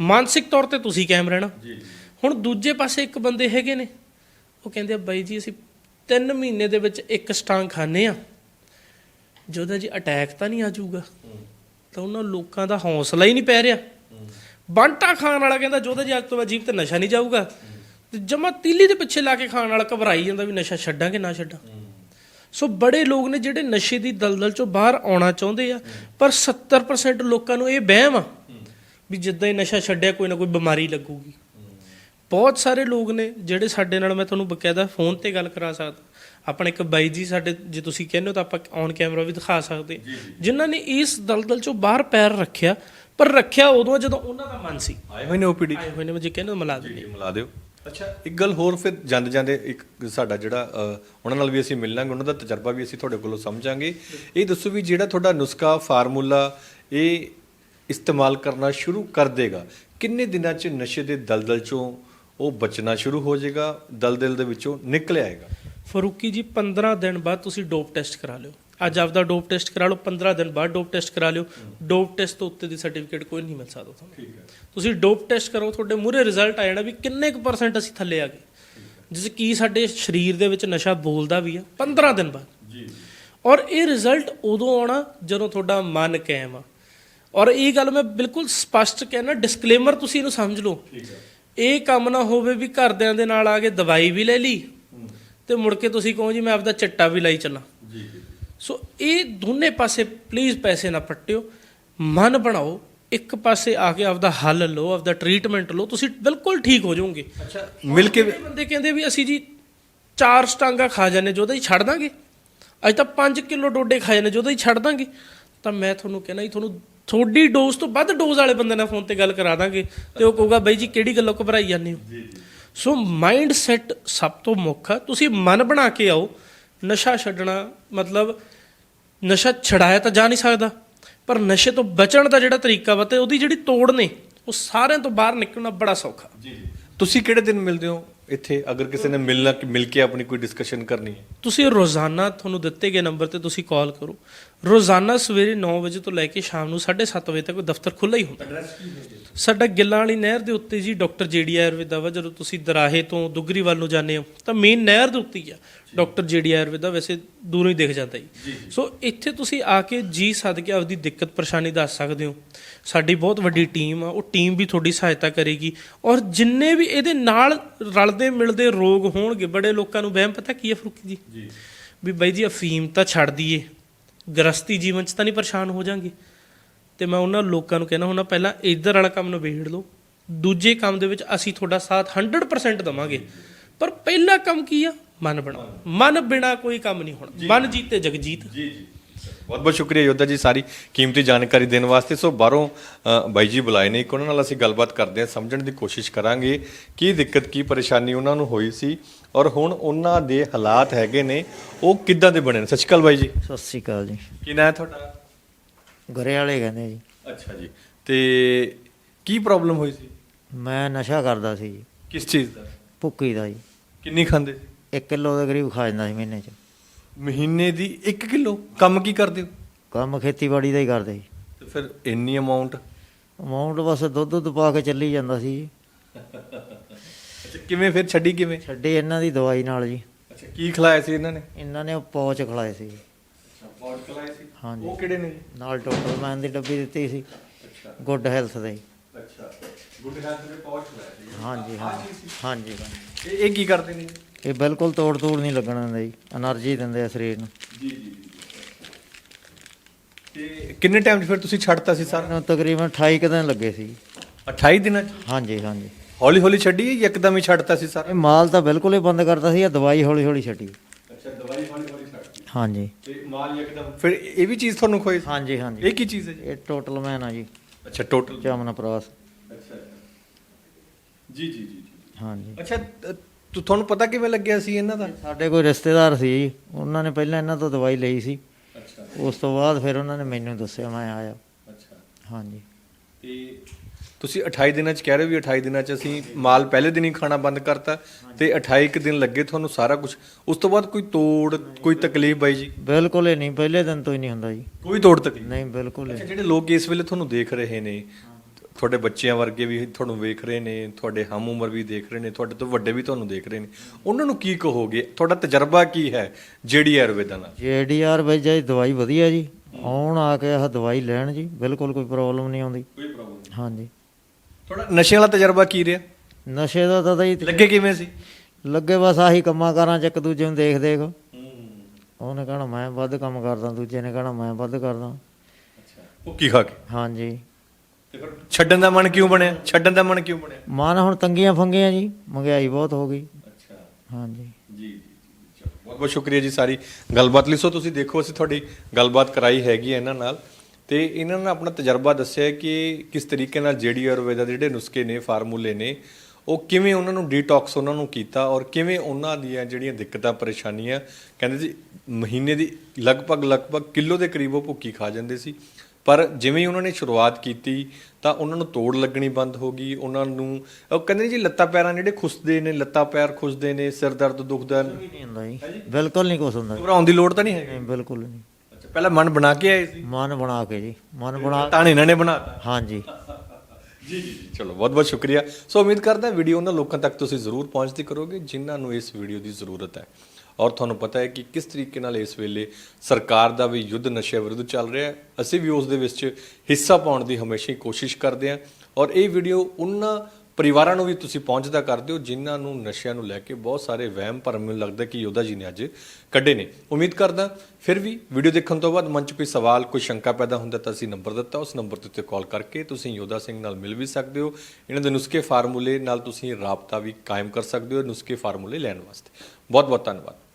ਮਾਨਸਿਕ ਤੌਰ ਤੇ ਤੁਸੀਂ ਕਾਇਮ ਰਹਿਣਾ। ਹੁਣ ਦੂਜੇ ਪਾਸੇ ਇੱਕ ਬੰਦੇ ਹੈਗੇ ਨੇ। ਉਹ ਕਹਿੰਦੇ ਆ ਬਾਈ ਜੀ ਅਸੀਂ 3 ਮਹੀਨੇ ਦੇ ਵਿੱਚ ਇੱਕ ਸਟਾਂਗ ਖਾਣੇ ਆ। ਜਿਹਦਾ ਜੀ ਅਟੈਕ ਤਾਂ ਨਹੀਂ ਆ ਜਾਊਗਾ, ਤਾਂ ਉਹਨਾਂ ਲੋਕਾਂ ਦਾ ਹੌਸਲਾ ਹੀ ਨਹੀਂ ਪੈ ਰਿਹਾ। ਬੰਟਾ ਖਾਣ ਵਾਲਾ ਕਹਿੰਦਾ ਜੋਦਾ ਜੀ ਅੱਜ ਤੋਂ ਬਾਅਦ ਜੀਵ ਤੇ ਨਸ਼ਾ ਨਹੀਂ ਜਾਊਗਾ, ਤੇ ਜਮਾ ਤੀਲੀ ਦੇ ਪਿੱਛੇ ਲਾ ਕੇ ਖਾਣ ਵਾਲਾ ਘਬਰਾਈ ਜਾਂਦਾ ਵੀ ਨਸ਼ਾ ਛੱਡਾਂ ਕਿ ਨਾ ਛੱਡਾਂ। ਸੋ ਬੜੇ ਲੋਕ ਨੇ ਜਿਹੜੇ ਨਸ਼ੇ ਦੀ ਦਲਦਲ ਚੋਂ ਬਾਹਰ ਆਉਣਾ ਚਾਹੁੰਦੇ ਆ, ਪਰ 70% ਲੋਕਾਂ ਨੂੰ ਇਹ ਵਹਿਮ ਆ ਵੀ ਜਿੱਦਾਂ ਹੀ ਨਸ਼ਾ ਛੱਡਿਆ, ਕੋਈ ਨਾ ਕੋਈ ਬਿਮਾਰੀ ਲੱਗੂਗੀ। ਬਹੁਤ ਸਾਰੇ ਲੋਕ ਨੇ ਜਿਹੜੇ ਸਾਡੇ ਨਾਲ ਮੈਂ ਤੁਹਾਨੂੰ ਬਕਾਇਦਾ ਫੋਨ ਤੇ ਗੱਲ ਕਰਾ ਸਕਦਾ। ਆਪਣਾ ਇੱਕ ਬਾਈ ਜੀ ਸਾਡੇ ਜੇ ਤੁਸੀਂ ਕਹਿੰਦੇ ਹੋ ਤਾਂ ਆਪਾਂ ਔਨ ਕੈਮਰਾ ਵੀ ਦਿਖਾ ਸਕਦੇ। ਜਿਨ੍ਹਾਂ ਨੇ ਇਸ ਦਲਦਲ ਚੋਂ ਬਾਹਰ ਪੈਰ ਰੱਖਿਆ ਪਰ ਰੱਖਿਆ ਉਦੋਂ ਜਦੋਂ ਉਹਨਾਂ ਦਾ ਮਨ ਸੀ। ਆਏ ਹੋਏ ਨੇ ਓਪੀਡੀ ਆਏ ਹੋਏ ਨੇ ਮੈਂ ਜੇ ਕਹਿੰਦੇ ਮਿਲਾ ਦਿੰਦੇ। ਜੀ ਮਿਲਾ ਦਿਓ। ਅੱਛਾ ਇੱਕ ਗੱਲ ਹੋਰ ਫਿਰ ਜਾਂਦੇ ਜਾਂਦੇ ਇੱਕ ਸਾਡਾ ਜਿਹੜਾ ਉਹਨਾਂ ਨਾਲ ਵੀ ਅਸੀਂ ਮਿਲਾਂਗੇ ਉਹਨਾਂ ਦਾ ਤਜਰਬਾ ਵੀ ਅਸੀਂ ਤੁਹਾਡੇ ਕੋਲੋਂ ਸਮਝਾਂਗੇ। ਇਹ ਦੱਸੋ ਵੀ ਜਿਹੜਾ ਤੁਹਾਡਾ ਨੁਸਖਾ ਫਾਰਮੂਲਾ ਇਹ ਇਸਤੇਮਾਲ ਕਰਨਾ ਸ਼ੁਰੂ ਕਰ ਦੇਗਾ ਕਿੰਨੇ ਦਿਨਾਂ 'ਚ ਨਸ਼ੇ ਦੇ ਦਲਦਲ 'ਚੋਂ ਉਹ ਬਚਣਾ ਸ਼ੁਰੂ ਹੋ ਜਾਏਗਾ ਦਲਦਲ ਦੇ ਵਿੱਚੋਂ ਨਿਕਲ ਆਏਗਾ। ਫਰੂਕੀ ਜੀ 15 ਦਿਨ ਬਾਅਦ ਤੁਸੀਂ ਡੋਪ ਟੈਸਟ ਕਰਾ ਲਿਓ। ਅੱਜ ਆਪਦਾ ਡੋਪ ਟੈਸਟ ਕਰਾ ਲਓ 15 ਦਿਨ ਬਾਅਦ ਡੋਪ ਟੈਸਟ ਕਰਾ ਲਿਓ। ਡੋਪ ਟੈਸਟ ਤੋਂ ਉੱਤੇ ਦੀ ਸਰਟੀਫਿਕੇਟ ਕੋਈ ਨਹੀਂ ਮਿਲ ਸਕਦਾ ਤੁਹਾਨੂੰ। ਠੀਕ ਹੈ। ਤੁਸੀਂ ਡੋਪ ਟੈਸਟ ਕਰੋ ਤੁਹਾਡੇ ਮੂਰੇ ਰਿਜ਼ਲਟ ਆ ਜਾਣਾ ਵੀ ਕਿੰਨੇ ਕੁ ਪਰਸੈਂਟ ਅਸੀਂ ਥੱਲੇ ਆ ਗਏ। ਜਿਸ ਕੀ ਸਾਡੇ ਸਰੀਰ ਦੇ ਵਿੱਚ ਨਸ਼ਾ ਬੋਲਦਾ ਵੀ ਆ 15 ਦਿਨ ਬਾਅਦ। ਜੀ। ਔਰ ਇਹ ਰਿਜ਼ਲਟ ਉਦੋਂ ਆਉਣਾ ਜਦੋਂ ਤੁਹਾਡਾ ਮਨ ਕਾਇਮ ਆ। ਔਰ ਇਹ ਗੱਲ ਮੈਂ ਬਿਲਕੁਲ ਸਪਸ਼ਟ ਕਹਿਣਾ ਡਿਸਕਲੇਮਰ ਤੁਸੀਂ ਇਹਨੂੰ ਸਮਝ ਲਓ। ਇਹ ਕੰਮ ਨਾ ਹੋਵੇ ਵੀ ਘਰਦਿਆਂ ਦੇ ਨਾਲ ਆ ਕੇ ਦਵਾਈ ਵੀ ਲੈ ਲਈ ਤੇ ਮੁੜ ਕੇ ਤੁਸੀਂ ਕਹੋ ਜੀ ਮੈਂ ਆਪਦਾ ਚੱਟਾ ਵੀ ਲਾਈ ਚੱਲਾਂ। ਸੋ ਇਹ ਦੋਨੇ ਪਾਸੇ ਪਲੀਜ਼ ਪੈਸੇ ਨਾ ਪੱਟਿਓ ਮਨ ਬਣਾਓ ਇੱਕ ਪਾਸੇ ਆ ਕੇ ਆਪਦਾ ਹੱਲ ਲਓ ਆਪਦਾ ਟ੍ਰੀਟਮੈਂਟ ਲਓ ਤੁਸੀਂ ਬਿਲਕੁਲ ਠੀਕ ਹੋ ਜਾਓਗੇ। ਅੱਛਾ ਮਿਲ ਕੇ ਬੰਦੇ ਕਹਿੰਦੇ ਵੀ ਅਸੀਂ ਜੀ ਚਾਰ ਸਟਾਂਗਾ ਖਾ ਜਾਂਦੇ ਜੋ ਉਹਦਾ ਹੀ ਛੱਡ ਦਾਂਗੇ। ਅੱਜ ਤਾਂ 5 ਕਿਲੋ ਡੋਡੇ ਖਾ ਜਾਂਦੇ ਜੋ ਉਹਦਾ ਹੀ ਛੱਡ ਦਾਂਗੇ। ਤਾਂ ਮੈਂ ਤੁਹਾਨੂੰ ਕਹਿਣਾ ਜੀ ਤੁਹਾਨੂੰ ਥੋੜੀ ਡੋਜ਼ ਤੋਂ ਵੱਧ ਡੋਜ਼ ਵਾਲੇ ਬੰਦੇ ਨਾਲ ਫੋਨ ਤੇ ਗੱਲ ਕਰਾ ਦਾਂਗੇ ਤੇ ਉਹ ਕਹੂਗਾ ਬਾਈ ਜੀ ਕਿਹੜੀ ਗੱਲੋਂ ਘਬਰਾਈ ਜਾਂਦੇ ਹੋ? ਸੋ ਮਾਈਂਡ ਸੈਟ ਸਭ ਤੋਂ ਮੁੱਖ ਆ। ਤੁਸੀਂ ਮਨ ਬਣਾ ਕੇ ਆਓ ਨਸ਼ਾ ਛੱਡਣਾ ਮਤਲਬ ਨਸ਼ਾ ਛਡਾਇਆ ਤਾਂ ਜਾ ਨਹੀਂ ਸਕਦਾ ਪਰ ਨਸ਼ੇ ਤੋਂ ਬਚਣ ਦਾ ਜਿਹੜਾ ਤਰੀਕਾ ਵਾ ਤੇ ਉਹਦੀ ਜਿਹੜੀ ਤੋੜ ਨੇ ਉਹ ਸਾਰਿਆਂ ਤੋਂ ਬਾਹਰ ਨਿਕਲਣਾ ਬੜਾ ਸੌਖਾ। ਤੁਸੀਂ ਕਿਹੜੇ ਦਿਨ ਮਿਲਦੇ ਹੋ ਇੱਥੇ? ਅਗਰ ਕਿਸੇ ਨੇ ਮਿਲਣਾ ਮਿਲ ਕੇ ਆਪਣੀ ਕੋਈ ਡਿਸਕਸ਼ਨ ਕਰਨੀ ਹੈ। ਤੁਸੀਂ ਰੋਜ਼ਾਨਾ ਤੁਹਾਨੂੰ ਦਿੱਤੇ ਗਏ ਨੰਬਰ ਤੇ ਤੁਸੀਂ ਕਾਲ ਕਰੋ। ਰੋਜ਼ਾਨਾ ਸਵੇਰੇ 9 ਵਜੇ ਤੋਂ ਲੈ ਕੇ ਸ਼ਾਮ ਨੂੰ 7:30 ਵਜੇ ਤੱਕ ਦਫ਼ਤਰ ਖੁੱਲ੍ਹਾ ਹੀ ਹੁੰਦਾ। ਸਾਡਾ ਗਿੱਲਾਂ ਵਾਲੀ ਨਹਿਰ ਦੇ ਉੱਤੇ ਜੀ ਡਾਕਟਰ ਜੇਡੀ ਆਯੁਰਵੇਦਾ ਵਾ ਜਦੋਂ ਤੁਸੀਂ ਦਰਾਹੇ ਤੋਂ ਦੁੱਗਰੀ ਵੱਲ ਨੂੰ ਜਾਂਦੇ ਹੋ ਤਾਂ ਮੇਨ ਨਹਿਰ ਦੇ ਉੱਤੇ ਹੀ ਆ। ਡਾਕਟਰ ਜੇਡੀ ਆਯੁਰਵੇਦਾ ਵੈਸੇ ਦੂਰੋਂ ਹੀ ਦਿਖ ਜਾਂਦਾ ਜੀ। ਸੋ ਇੱਥੇ ਤੁਸੀਂ ਆ ਕੇ ਜੀ ਸੱਦ ਕੇ ਆਪਦੀ ਦਿੱਕਤ ਪਰੇਸ਼ਾਨੀ ਦੱਸ ਸਕਦੇ ਹੋ। ਸਾਡੀ ਬਹੁਤ ਵੱਡੀ ਟੀਮ ਆ ਉਹ ਟੀਮ ਵੀ ਤੁਹਾਡੀ ਸਹਾਇਤਾ ਕਰੇਗੀ। ਔਰ ਜਿੰਨੇ ਵੀ ਇਹਦੇ ਨਾਲ ਰਲਦੇ ਮਿਲਦੇ ਰੋਗ ਹੋਣਗੇ ਬੜੇ ਲੋਕਾਂ ਨੂੰ ਵਹਿਮ ਪਤਾ ਕੀ ਹੈ ਫਰੂਕੀ ਜੀ? ਜੀ। ਵੀ ਬਾਈ ਜੀ ਅਫੀਮ ਤਾਂ ਛੱਡ ਦਈਏ। ਗ੍ਰਸਤੀ ਜੀਵਨ ਚ ਤਾਂ ਨਹੀਂ ਪਰੇਸ਼ਾਨ ਹੋ ਜਾਾਂਗੇ। ਤੇ ਮੈਂ ਉਹਨਾਂ ਲੋਕਾਂ ਨੂੰ ਕਹਿਣਾ ਹੁੰਦਾ ਪਹਿਲਾਂ ਇੱਧਰ ਵਾਲਾ ਕੰਮ ਨਿਬੇੜ ਲਓ। ਦੂਜੇ ਕੰਮ ਦੇ ਵਿੱਚ ਅਸੀਂ ਤੁਹਾਡਾ ਸਾਥ 100% ਦਵਾਂਗੇ। ਪਰ ਪਹਿਲਾ ਕੰਮ ਕੀ ਆ? ਮਨ ਬਣਾਓ ਮਨ ਬਿਨਾ ਕੋਈ ਕੰਮ ਨਹੀਂ ਹੋਣਾ। ਮਨ ਜੀਤੇ ਜਗਜੀਤ। ਜੀ ਜੀ। ਬਹੁਤ ਬਹੁਤ ਸ਼ੁਕਰੀਆ ਯੋਧਾ ਜੀ ਸਾਰੀ ਕੀਮਤੀ ਜਾਣਕਾਰੀ ਦੇਣ ਵਾਸਤੇ। ਸੋ ਬਾਹਰੋਂ ਅ, ਬਾਈ ਜੀ ਬੁਲਾਏ ਨੇ ਇੱਕ ਉਹਨਾਂ ਨਾਲ ਅਸੀਂ ਗੱਲਬਾਤ ਕਰਦੇ ਹਾਂ ਸਮਝਣ ਦੀ ਕੋਸ਼ਿਸ਼ ਕਰਾਂਗੇ ਕੀ ਦਿੱਕਤ ਕੀ ਪਰੇਸ਼ਾਨੀ ਉਹਨਾਂ ਨੂੰ ਹੋਈ ਸੀ ਔਰ ਹੁਣ ਉਹਨਾਂ ਦੇ ਹਾਲਾਤ ਹੈਗੇ ਨੇ ਉਹ ਕਿੱਦਾਂ ਦੇ ਬਣੇ ਨੇ? ਸਤਿ ਸ਼੍ਰੀ ਅਕਾਲ ਬਾਈ ਜੀ। ਸਤਿ ਸ੍ਰੀ ਅਕਾਲ ਜੀ। ਕੀ ਨਾਂ ਹੈ ਤੁਹਾਡਾ? ਘਰੇ ਵਾਲੇ ਕਹਿੰਦੇ ਜੀ। ਅੱਛਾ ਜੀ। ਤੇ ਕੀ ਪ੍ਰੋਬਲਮ ਹੋਈ ਸੀ? ਮੈਂ ਨਸ਼ਾ ਕਰਦਾ ਸੀ ਜੀ। ਕਿਸ ਚੀਜ਼ ਦਾ? ਭੁੱਕੀ ਦਾ ਜੀ। ਕਿੰਨੀ ਖਾਂਦੇ? ਸੀ 1 ਕਿਲੋ ਦੇ ਕਰੀਬ ਖਾ ਜਾਂਦਾ ਸੀ ਮਹੀਨੇ 'ਚ। ਮਹੀਨੇ ਦੀ 1 ਕਿਲੋ? ਕੰਮ ਕੀ ਕਰਦੇ ਹੋ? ਕੰਮ ਖੇਤੀਬਾੜੀ ਦਾ ਹੀ ਕਰਦੇ ਜੀ ਤੇ ਫਿਰ ਇੰਨੀ ਅਮਾਉਂਟ ਅਮਾਉਂਟ ਬਸ ਦੁੱਧ ਦੁੱਧ ਪਾ ਕੇ ਚੱਲੀ ਜਾਂਦਾ ਸੀ ਜੀ। ਅੱਛਾ ਕਿਵੇਂ ਫਿਰ ਛੱਡੀ ਕਿਵੇਂ? ਛੱਡੀ ਇਹਨਾਂ ਦੀ ਦਵਾਈ ਨਾਲ ਜੀ। ਅੱਛਾ ਕੀ ਖਿਲਾਇਆ ਸੀ ਇਹਨਾਂ ਨੇ? ਇਹਨਾਂ ਨੇ ਉਹ ਪੌਚ ਖਿਲਾਏ ਸੀ। ਅੱਛਾ ਪੌਡ ਖਿਲਾਏ ਸੀ? ਹਾਂਜੀ। ਉਹ ਕਿਹੜੇ ਨੇ ਜੀ? ਨਾਲ ਟੋਟਲ ਮੈਨ ਦੀ ਡੱਬੀ ਦਿੱਤੀ ਸੀ। ਅੱਛਾ। ਗੁੱਡ ਹੈਲਥ ਦੇ। ਅੱਛਾ। ਗੁੱਡ ਹੈਲਥ ਦੇ ਪੌਡ ਖਿਲਾਇਆ ਸੀ। ਹਾਂਜੀ ਹਾਂਜੀ। ਹਾਂਜੀ ਇਹ ਕੀ ਕਰਦੇ ਨੇ ਜੀ? ਇਹ ਬਿਲਕੁਲ ਤੋੜ ਤੋੜ ਨਹੀਂ ਲੱਗਣਾ ਹੁੰਦਾ ਜੀ એનર્ਜੀ ਦਿੰਦੇ ਆ ਸਰੀਰ ਨੂੰ। ਜੀ ਜੀ ਤੇ ਕਿੰਨੇ ਟਾਈਮ 'ਚ ਫਿਰ ਤੁਸੀਂ ਛੱਡਤਾ ਸੀ ਸਾਰਾ? ਮੈਨੂੰ ਤਕਰੀਬਨ 28 ਕੁ ਦਿਨ ਲੱਗੇ ਸੀ। 28 ਦਿਨਾਂ 'ਚ? ਹਾਂਜੀ ਹਾਂਜੀ। ਹੌਲੀ ਹੌਲੀ ਛੱਡੀ ਜਾਂ ਇੱਕਦਮ ਹੀ ਛੱਡਤਾ ਸੀ ਸਾਰਾ? ਇਹ ਮਾਲ ਤਾਂ ਬਿਲਕੁਲ ਹੀ ਬੰਦ ਕਰਤਾ ਸੀ ਇਹ ਦਵਾਈ ਹੌਲੀ ਹੌਲੀ ਛੱਡੀ। ਅੱਛਾ ਦਵਾਈ ਹੌਲੀ ਹੌਲੀ ਛੱਡਤੀ। ਹਾਂਜੀ। ਤੇ ਮਾਲ ਇੱਕਦਮ ਫਿਰ ਇਹ ਵੀ ਚੀਜ਼ ਤੁਹਾਨੂੰ ਖੋਈ ਹਾਂਜੀ ਹਾਂਜੀ। ਇਹ ਕੀ ਚੀਜ਼ ਹੈ ਜੀ? ਇਹ ਟੋਟਲ ਮੈਨ ਆ ਜੀ। ਅੱਛਾ ਟੋਟਲ ਚਮਨ ਪ੍ਰਾਸ ਅੱਛਾ ਜੀ ਜੀ ਜੀ। ਹਾਂਜੀ। ਅੱਛਾ ਤੁ- ਤੁਹਾਨੂੰ ਪਤਾ ਕਿਵੇਂ ਲੱਗਿਆ ਸੀ ਇਹਨਾਂ ਦਾ? ਸਾਡੇ ਕੋਈ ਰਿਸ਼ਤੇਦਾਰ ਸੀ ਜੀ, ਉਹਨਾਂ ਨੇ ਪਹਿਲਾਂ ਇਹਨਾਂ ਤੋਂ ਦਵਾਈ ਲਈ ਸੀ। ਅੱਛਾ। ਉਸ ਤੋਂ ਬਾਅਦ ਫਿਰ ਉਹਨਾਂ ਨੇ ਮੈਨੂੰ ਦੱਸਿਆ ਮੈਂ ਆਇਆ। ਅੱਛਾ। ਹਾਂਜੀ। ਤੇ ਤੁਸੀਂ 28 ਦਿਨਾਂ ਚ ਕਹਿ ਰਹੇ ਹੋ ਵੀ 28 ਦਿਨਾਂ ਚ ਅਸੀਂ ਮਾਲ ਪਹਿਲੇ ਦਿਨ ਹੀ ਖਾਣਾ ਬੰਦ ਕਰਤਾ ਤੇ 28 ਕੁ ਦਿਨ ਲੱਗੇ ਤੁਹਾਨੂੰ ਸਾਰਾ ਕੁਝ ਉਸ ਤੋਂ ਬਾਅਦ ਕੋਈ ਤੋੜ ਕੋਈ ਤਕਲੀਫ ਬਾਈ ਜੀ? ਬਿਲਕੁਲ ਹੀ ਨਹੀਂ। ਪਹਿਲੇ ਦਿਨ ਤੋਂ ਹੀ ਨਹੀਂ ਹੁੰਦਾ ਜੀ। ਕੋਈ ਤੋੜ ਤਕਲੀਫ? ਨਹੀਂ ਬਿਲਕੁਲ ਅੱਛਾ ਜਿਹੜੇ ਲੋਕ ਇਸ ਵੇਲੇ ਤੁਹਾਨੂੰ ਦੇਖ ਰਹੇ ਨੇ ਤੁਹਾਡੇ ਬੱਚਿਆਂ ਵਰਗੇ ਵੀ ਤੁਹਾਨੂੰ ਵੇਖ ਰਹੇ ਨੇ ਤੁਹਾਡੇ ਹਮ ਉਮਰ ਵੀ ਦੇਖ ਰਹੇ ਨੇ ਤੁਹਾਡੇ ਤੋਂ ਵੱਡੇ ਵੀ ਤੁਹਾਨੂੰ ਦੇਖ ਰਹੇ ਨੇ। ਉਹਨਾਂ ਨੂੰ ਕੀ ਕਹੋਗੇ? ਤੁਹਾਡਾ ਤਜਰਬਾ ਕੀ ਹੈ ਜਿਹੜੀ ਆਯੁਰਵੇਦਾ ਨਾਲ? ਜੀਡੀਆਰ ਵਿੱਚ ਜੀ ਦਵਾਈ ਵਧੀਆ ਜੀ। ਆਉਣ ਆ ਕੇ ਆਹ ਦਵਾਈ ਲੈਣ ਜੀ ਬਿਲਕੁਲ ਕੋਈ ਪ੍ਰੋਬਲਮ ਨਹੀਂ ਆਉਂਦੀ। ਕੋਈ ਪ੍ਰੋਬਲਮ ਹਾਂਜੀ। ਤੁਹਾਡਾ ਨਸ਼ੇ ਵਾਲਾ ਤਜਰਬਾ ਕੀ ਰਿਹਾ? ਨਸ਼ੇ ਦਾ ਤਾਂ ਜੀ ਲੱਗੇ ਕਿਵੇਂ ਸੀ? ਲੱਗੇ ਬਸ ਆਹੀ ਕੰਮਾਂ ਕਾਰਾਂ ਚ ਇੱਕ ਦੂਜੇ ਨੂੰ ਦੇਖ ਦੇਖ। ਉਹਨੇ ਕਹਣਾ ਮੈਂ ਵੱਧ ਕੰਮ ਕਰਦਾ ਦੂਜੇ ਨੇ ਕਹਣਾ ਮੈਂ ਵੱਧ ਕਰਦਾ। ਅੱਛਾ। ਭੁੱਕੀ ਖਾ ਕੇ? ਹਾਂਜੀ। ਤੇ ਫਿਰ ਛੱਡਣ ਦਾ ਮਨ ਕਿਉਂ ਬਣਿਆ? ਛੱਡਣ ਦਾ ਮਨ ਕਿਉਂ ਬਣਿਆ? ਮਨ ਹੁਣ ਤੰਗੀਆਂ ਫੰਗੀਆਂ ਜੀ ਮਹਿੰਗਾਈ ਬਹੁਤ ਹੋ ਗਈ। ਅੱਛਾ। ਹਾਂਜੀ। ਜੀ ਜੀ ਬਹੁਤ ਬਹੁਤ ਸ਼ੁਕਰੀਆ ਜੀ ਸਾਰੀ ਗੱਲਬਾਤ ਲਈ। ਸੋ ਤੁਸੀਂ ਦੇਖੋ ਅਸੀਂ ਤੁਹਾਡੀ ਗੱਲਬਾਤ ਕਰਾਈ ਹੈਗੀ ਹੈ ਇਹਨਾਂ ਨਾਲ। ਤੇ ਇਹਨਾਂ ਨੇ ਆਪਣਾ ਤਜਰਬਾ ਦੱਸਿਆ ਕਿ ਕਿਸ ਤਰੀਕੇ ਨਾਲ ਜਿਹੜੀ ਆਯੁਰਵੇਦਾ ਦੇ ਜਿਹੜੇ ਨੁਸਖੇ ਨੇ ਫਾਰਮੂਲੇ ਨੇ ਉਹ ਕਿਵੇਂ ਉਹਨਾਂ ਨੂੰ ਡੀਟੌਕਸ ਉਹਨਾਂ ਨੂੰ ਕੀਤਾ ਔਰ ਕਿਵੇਂ ਉਹਨਾਂ ਦੀਆਂ ਜਿਹੜੀਆਂ ਦਿੱਕਤਾਂ ਪਰੇਸ਼ਾਨੀਆਂ ਕਹਿੰਦੇ ਜੀ ਮਹੀਨੇ ਦੀ ਲਗਭਗ ਲਗਭਗ ਕਿਲੋ ਦੇ ਕਰੀਬ ਉਹ ਭੁੱਕੀ ਖਾ ਜਾਂਦੇ ਸੀ। ਪਰ ਜਿਵੇਂ ਹੀ ਉਹਨਾਂ ਨੇ ਸ਼ੁਰੂਆਤ ਕੀਤੀ ਤਾਂ ਉਹਨਾਂ ਨੂੰ ਤੋੜ ਲੱਗਣੀ ਬੰਦ ਹੋ ਗਈ। ਉਹਨਾਂ ਨੂੰ ਉਹ ਕਹਿੰਦੇ ਨੇ ਜੀ ਲੱਤਾਂ ਪੈਰਾਂ ਜਿਹੜੇ ਖੁੱਸਦੇ ਨੇ ਲੱਤਾਂ ਪੈਰ ਖੁੱਸਦੇ ਨੇ ਸਿਰ ਦਰਦ ਦੁਖਦਾ ਨਹੀਂ ਹੁੰਦਾ ਜੀ। ਬਿਲਕੁਲ ਨਹੀਂ ਕੁਛ ਹੁੰਦਾ ਘਬਰਾਉਣ ਦੀ ਲੋੜ ਤਾਂ ਨਹੀਂ ਹੈਗੀ? ਬਿਲਕੁਲ ਨਹੀਂ। ਅੱਛਾ ਪਹਿਲਾਂ ਮਨ ਬਣਾ ਕੇ ਆਏ ਸੀ? ਮਨ ਬਣਾ ਕੇ ਜੀ ਮਨ ਬਣਾ ਤਾਂ ਇਹਨਾਂ ਨੇ ਬਣਾਤਾ। ਹਾਂਜੀ। ਜੀ ਜੀ ਜੀ ਚਲੋ ਬਹੁਤ ਬਹੁਤ ਸ਼ੁਕਰੀਆ। ਸੋ ਉਮੀਦ ਕਰਦਾ ਵੀਡੀਓ ਉਹਨਾਂ ਲੋਕਾਂ ਤੱਕ ਤੁਸੀਂ ਜ਼ਰੂਰ ਪਹੁੰਚਦੀ ਕਰੋਗੇ ਜਿਨ੍ਹਾਂ ਨੂੰ ਇਸ ਵੀਡੀਓ ਦੀ ਜ਼ਰੂਰਤ ਹੈ। ਔਰ ਤੁਹਾਨੂੰ ਪਤਾ ਹੈ ਕਿ ਕਿਸ ਤਰੀਕੇ ਨਾਲ ਇਸ ਵੇਲੇ ਸਰਕਾਰ ਦਾ ਵੀ ਯੁੱਧ ਨਸ਼ੇ ਵਿਰੁੱਧ ਚੱਲ ਰਿਹਾ ਹੈ। ਅਸੀਂ ਵੀ ਉਸ ਦੇ ਵਿੱਚ ਹਿੱਸਾ ਪਾਉਣ ਦੀ ਹਮੇਸ਼ਾ ਹੀ ਕੋਸ਼ਿਸ਼ ਕਰਦੇ ਹਾਂ। ਔਰ ਇਹ ਵੀਡੀਓ ਉਹਨਾਂ ਪਰਿਵਾਰਾਂ ਨੂੰ ਵੀ ਤੁਸੀਂ ਪਹੁੰਚਦਾ ਕਰਦੇ ਹੋ ਜਿਨ੍ਹਾਂ ਨੂੰ ਨਸ਼ਿਆਂ ਨੂੰ ਲੈ ਕੇ ਬਹੁਤ ਸਾਰੇ ਵਹਿਮ ਭਰਮ ਮੈਨੂੰ ਲੱਗਦਾ ਕਿ ਯੋਧਾ ਜੀ ਨੇ ਅੱਜ ਕੱਢੇ ਨੇ। ਉਮੀਦ ਕਰਦਾ ਫਿਰ ਵੀ ਵੀਡੀਓ ਦੇਖਣ ਤੋਂ ਬਾਅਦ ਮਨ 'ਚ ਕੋਈ ਸਵਾਲ, ਕੋਈ ਸ਼ੰਕਾ ਪੈਦਾ ਹੁੰਦਾ ਤਾਂ ਅਸੀਂ ਨੰਬਰ ਦਿੱਤਾ, ਉਸ ਨੰਬਰ ਦੇ ਉੱਤੇ ਕਾਲ ਕਰਕੇ ਤੁਸੀਂ ਯੋਧਾ ਸਿੰਘ ਨਾਲ ਮਿਲ ਵੀ ਸਕਦੇ ਹੋ। ਇਹਨਾਂ ਦੇ ਨੁਸਖੇ ਫਾਰਮੂਲੇ ਨਾਲ ਤੁਸੀਂ ਰਾਬਤਾ ਵੀ ਕਾਇਮ ਕਰ ਸਕਦੇ ਹੋ, ਨੁਸਖੇ ਫਾਰਮੂਲੇ ਲੈਣ ਵਾਸਤੇ। ਬਹੁਤ ਬਹੁਤ ਧੰਨਵਾਦ।